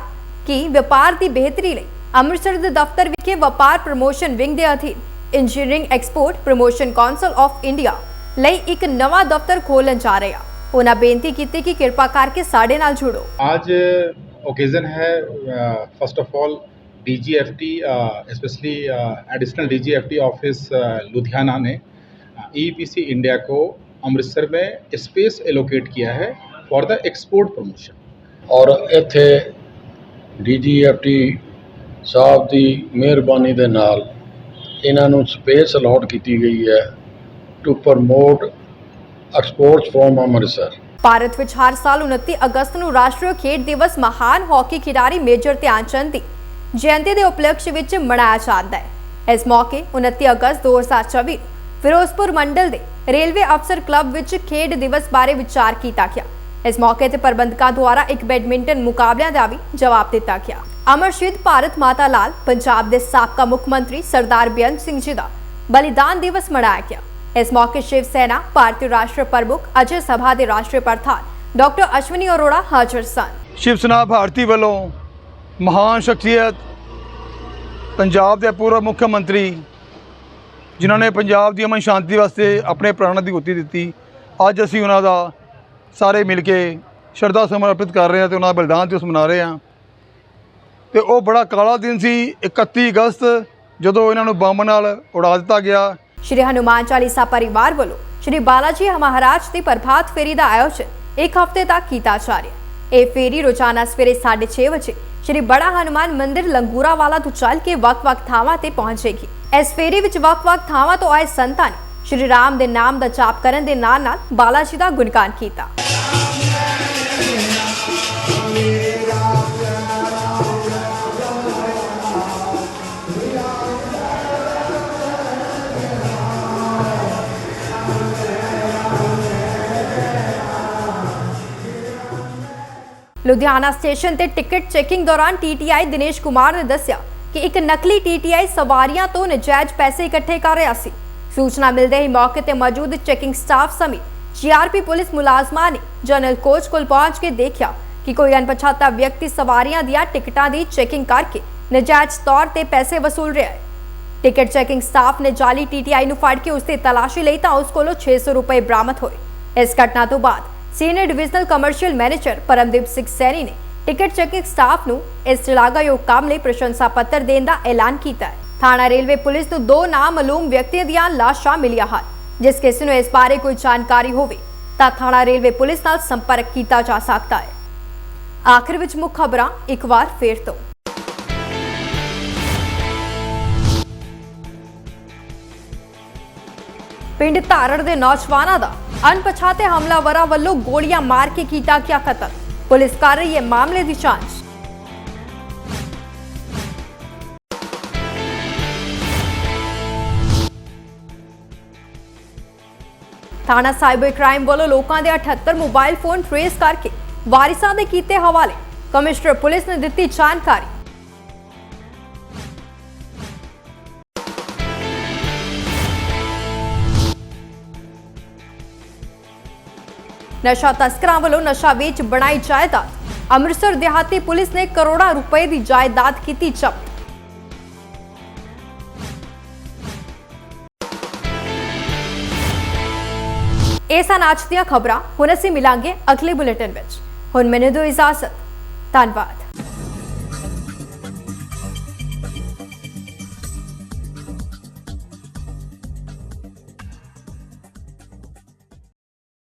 ਕਿ ਵਪਾਰ ਦੀ ਬਿਹਤਰੀ ਲਈ ਅੰਮ੍ਰਿਤਸਰ ਦੇ ਦਫ਼ਤਰ ਵਿਖੇ ਵਪਾਰ ਪ੍ਰਮੋਸ਼ਨ ਵਿੰਗ ਦੇ ਅਧੀਨ engineering export promotion council of India ਲਈ ਇੱਕ ਨਵਾਂ ਦਫ਼ਤਰ ਖੋਲ੍ਹਣ ਜਾ ਰਹੇ ਆ ਉਹਨਾਂ ਬੇਨਤੀ ਕੀਤੀ ਕਿ ਕਿਰਪਾ ਕਰਕੇ ਸਾਡੇ ਨਾਲ ਜੁੜੋ आज ओकेज़न है first of all DGFT specially additional DGFT office Ludhiana ने ईपीसी इंडिया को अमृतसर में स्पेस एलोकेट किया है फॉर द एक्सपोर्ट प्रमोशन ਔਰ ਇੱਥੇ ਡੀਜੀਐਫਟੀ ਸਾਹਿਬ ਦੀ ਮਿਹਰਬਾਨੀ ਦੇ ਨਾਲ ਇਹਨਾਂ ਨੂੰ ਸਪੇਸ ਅਲਾਟ ਕੀਤੀ ਗਈ ਹੈ to promote exports from Amritsar. Bharat ਵਿੱਚ ਹਰ ਸਾਲ 29 ਅਗਸਤ ਨੂੰ ਰਾਸ਼ਟਰੀ ਖੇਡ ਦਿਵਸ ਮਹਾਨ ਹਾਕੀ ਖਿਡਾਰੀ ਮੇਜਰ ਧਿਆਨ ਦੀ ਜਯੰਤੀ ਦੇ ਉਪਲਕਸ਼ ਵਿੱਚ ਮਨਾਇਆ ਜਾਂਦਾ ਹੈ। ਇਸ ਮੌਕੇ 29 ਅਗਸਤ 2024 ਫਿਰੋਜ਼ਪੁਰ ਮੰਡਲ ਦੇ ਰੇਲਵੇ ਅਫਸਰ ਕਲੱਬ ਵਿੱਚ ਖੇਡ ਦਿਵਸ ਬਾਰੇ ਵਿਚਾਰ ਕੀਤਾ ਗਿਆ। ਇਸ ਮੌਕੇ ਤੇ ਪ੍ਰਬੰਧਕਾਂ ਦੁਆਰਾ ਇੱਕ ਬੈਡਮਿੰਟਨ ਮੁਕਾਬਲਿਆਂ ਦਾ ਵੀ ਜਵਾਬ ਦਿੱਤਾ ਗਿਆ। ਅਮਰ ਸ਼ਹੀਦ ਭਾਰਤ ਮਾਤਾ ਲਾਲ, ਪੰਜਾਬ ਦੇ ਸਾਬਕਾ ਮੁੱਖ ਮੰਤਰੀ ਸਰਦਾਰ ਬੇਅੰਤ ਸਿੰਘ ਜੀ ਦਾ ਬਲੀਦਾਨ ਦਿਵਸ ਮਨਾਇਆ ਗਿਆ। ਇਸ ਮੌਕੇ ਸ਼ਿਵ ਸੈਨਾ, ਭਾਰਤੀ ਰਾਸ਼ਟਰੀ ਪ੍ਰਮੁੱਖ ਅਜੇ ਸਭਾ ਦੇ ਰਾਸ਼ਟਰੀ ਪ੍ਰਧਾਨ ਡਾਕਟਰ ਅਸ਼ਵਨੀ ਅਰੋੜਾ ਹਾਜ਼ਰ ਸਨ। ਸ਼ਿਵ ਸੈਨਾ ਭਾਰਤੀ ਵੱਲੋਂ ਮਹਾਨ ਸ਼ਖਸੀਅਤ ਪੰਜਾਬ ਦੇ ਪੂਰਵ ਮੁੱਖ ਮੰਤਰੀ, ਜਿਨ੍ਹਾਂ ਨੇ ਪੰਜਾਬ ਦੀ ਅਮਨ ਸ਼ਾਂਤੀ ਵਾਸਤੇ ਆਪਣੇ ਪ੍ਰਾਣਾਂ ਦੀ ਹੁਤੀ ਦਿੱਤੀ, ਅੱਜ ਅਸੀਂ ਉਹਨਾਂ ਦਾ ਸਾਰੇ ਮਿਲ ਕੇ ਸ਼ਰਧਾ ਸਮਰਪਿਤ ਕਰ ਰਹੇ ਹਾਂ ਤੇ ਉਹਨਾਂ ਦਾ ਬਲੀਦਾਨ ਦਿਵਸ ਮਨਾ ਰਹੇ ਹਾਂ। ਤੇ ਉਹ ਬੜਾ ਕਾਲਾ ਦਿਨ ਸੀ 31 ਅਗਸਤ, ਜਦੋਂ ਇਹਨਾਂ ਨੂੰ ਬੰਬ ਨਾਲ ਉਡਾ ਦਿੱਤਾ ਗਿਆ। ਸ਼੍ਰੀ ਹਨੂਮਾਨ ਚਾਲੀਸਾ ਪਰਿਵਾਰ ਵੱਲੋਂ ਸ਼੍ਰੀ ਬਾਲਾਜੀ ਮਹਾਰਾਜ ਦੀ ਪ੍ਰਭਾਤ ਫੇਰੀ ਦਾ ਆਯੋਜਨ ਇੱਕ ਹਫ਼ਤੇ ਤੱਕ ਕੀਤਾ ਜਾ ਰਿਹਾ ਇਹ ਫੇਰੀ ਰੋਜ਼ਾਨਾ ਸਵੇਰੇ 6:30 ਵਜੇ ਸ਼੍ਰੀ ਬੜਾ ਹਨੂਮਾਨ ਮੰਦਿਰ ਲੰਗੂਰਾ ਵਾਲਾ ਤੋਂ ਚੱਲ ਕੇ ਵੱਖ-ਵੱਖ ਥਾਵਾਂ ਤੇ ਪਹੁੰਚੇਗੀ। ਇਸ ਫੇਰੀ ਵਿੱਚ ਵੱਖ-ਵੱਖ ਥਾਵਾਂ ਤੋਂ ਆਏ ਸੰਤਾਂ ਨੇ ਸ਼੍ਰੀ ਰਾਮ ਦੇ ਨਾਮ ਦਾ ਜਾਪ ਕਰਨ ਦੇ ਨਾਲ-ਨਾਲ ਬਾਲਾਜੀ ਦਾ ਗੁਣਗਾਨ ਕੀਤਾ। ਲੁਧਿਆਣਾ ਸਟੇਸ਼ਨ ਤੇ ਟਿਕਟ ਚੈਕਿੰਗ ਦੌਰਾਨ ਟੀਟੀਆਈ ਦਿਨੇਸ਼ ਕੁਮਾਰ ਨੇ ਦੱਸਿਆ ਕਿ ਇੱਕ ਨਕਲੀ ਟੀਟੀਆਈ ਸਵਾਰੀਆਂ ਤੋਂ ਨਜਾਇਜ਼ ਪੈਸੇ ਇਕੱਠੇ ਕਰ ਰਿਹਾ ਸੀ। ਸੂਚਨਾ ਮਿਲਦੇ ਹੀ ਮੌਕੇ ਤੇ ਮੌਜੂਦ ਚੈਕਿੰਗ ਸਟਾਫ ਸਮੇਤ ਜੀਆਰਪੀ ਪੁਲਿਸ ਮੁਲਾਜ਼ਮਾਂ ਨੇ ਜਨਰਲ ਕੋਚ ਕੋਲ ਪਹੁੰਚ ਕੇ ਦੇਖਿਆ ਕਿ ਕੋਈ ਅਣਪਛਾਤਾ ਵਿਅਕਤੀ ਸਵਾਰੀਆਂ ਦੀਆਂ ਟਿਕਟਾਂ ਦੀ ਚੈਕਿੰਗ ਕਰਕੇ ਨਜਾਇਜ਼ ਤੌਰ ਤੇ ਪੈਸੇ ਵਸੂਲ ਰਿਹਾ ਹੈ। ਟਿਕਟ ਚੈਕਿੰਗ ਸਟਾਫ ਨੇ ਜਾਲੀ ਟੀਟੀਆਈ ਨੂੰ ਫੜ ਕੇ ਉਸ ਦੀ ਤਲਾਸ਼ੀ ਲਈ ਤਾਂ ਉਸ ਕੋਲੋਂ 600 ਰੁਪਏ ਬਰਾਮਦ ਹੋਏ। ਇਸ ਘਟਨਾ ਤੋਂ ਬਾਅਦ senior divisional commercial manager Parmdeep Singh Saini ਨੇ ਟਿਕਟ ਚੈਕਿੰਗ ਸਟਾਫ ਨੂੰ ਇਸ ਸ਼ਲਾਘਾਯੋਗ ਕੰਮ ਲਈ ਪ੍ਰਸ਼ੰਸਾ ਪੱਤਰ ਦੇਣ ਦਾ ਐਲਾਨ ਕੀਤਾ ਹੈ। ਥਾਣਾ ਰੇਲਵੇ ਪੁਲਿਸ ਨੂੰ ਦੋ ਨਾਮਾਲੂਮ ਵਿਅਕਤੀਆਂ ਦੀਆਂ ਲਾਸ਼ਾਂ ਮਿਲੀਆਂ ਹਨ, ਜਿਸ ਕਿਸੇ ਨੂੰ ਇਸ ਬਾਰੇ ਕੋਈ ਜਾਣਕਾਰੀ ਹੋਵੇ, ਤਾਂ ਥਾਣਾ ਰੇਲਵੇ ਪੁਲਿਸ ਨਾਲ ਸੰਪਰਕ ਕੀਤਾ ਜਾ ਸਕਦਾ ਹੈ। ਆਖਿਰ ਵਿੱਚ ਮੁੱਖ ਖਬਰਾਂ ਇੱਕ ਵਾਰ ਫੇਰ ਤੋਂ। ਪਿੰਡ ਧਾਰੜ ਦੇ ਨੌਜਵਾਨਾਂ ਦਾ ਅਣਪਛਾਤੇ ਹਮਲਾਵਰਾਂ ਵੱਲੋਂ ਗੋਲੀਆਂ ਮਾਰ ਕੇ ਕੀਤਾ ਗਿਆ ਕਤਲ। ਪੁਲਿਸ ਕਰ ਰਹੀ ਹੈ ਮਾਮਲੇ ਦੀ ਜਾਂਚ। ਥਾਣਾ ਸਾਈਬਰ ਕ੍ਰਾਈਮ ਵੱਲੋਂ ਲੋਕਾਂ ਦੇ 78 ਮੋਬਾਈਲ ਫੋਨ ਟ੍ਰੇਸ ਕਰਕੇ ਵਾਰਿਸਾਂ ਦੇ ਕੀਤੇ ਹਵਾਲੇ। ਕਮਿਸ਼ਨਰ ਪੁਲਿਸ ਨੇ ਦਿੱਤੀ ਜਾਣਕਾਰੀ। ਨਸ਼ਾ ਤਸਕਰਾਂ ਵੱਲੋਂ ਨਸ਼ਾ ਵੇਚ ਬਣਾਈ ਜਾਇਦਾਦ। ਅੰਮ੍ਰਿਤਸਰ ਦਿਹਾਤੀ ਪੁਲਿਸ ਨੇ ਕਰੋੜਾਂ ਰੁਪਏ ਦੀ ਜਾਇਦਾਦ ਕੀਤੀ ਜ਼ਬਤ। ਇਹ ਸਨ ਅੱਜ ਦੀਆਂ ਖਬਰਾਂ। ਹੁਣ ਅਸੀਂ ਮਿਲਾਂਗੇ ਅਗਲੇ ਬੁਲੇਟਿਨ ਵਿੱਚ। ਹੁਣ ਮੈਨੂੰ ਦਿਓ ਇਜਾਜ਼ਤ। ਧੰਨਵਾਦ।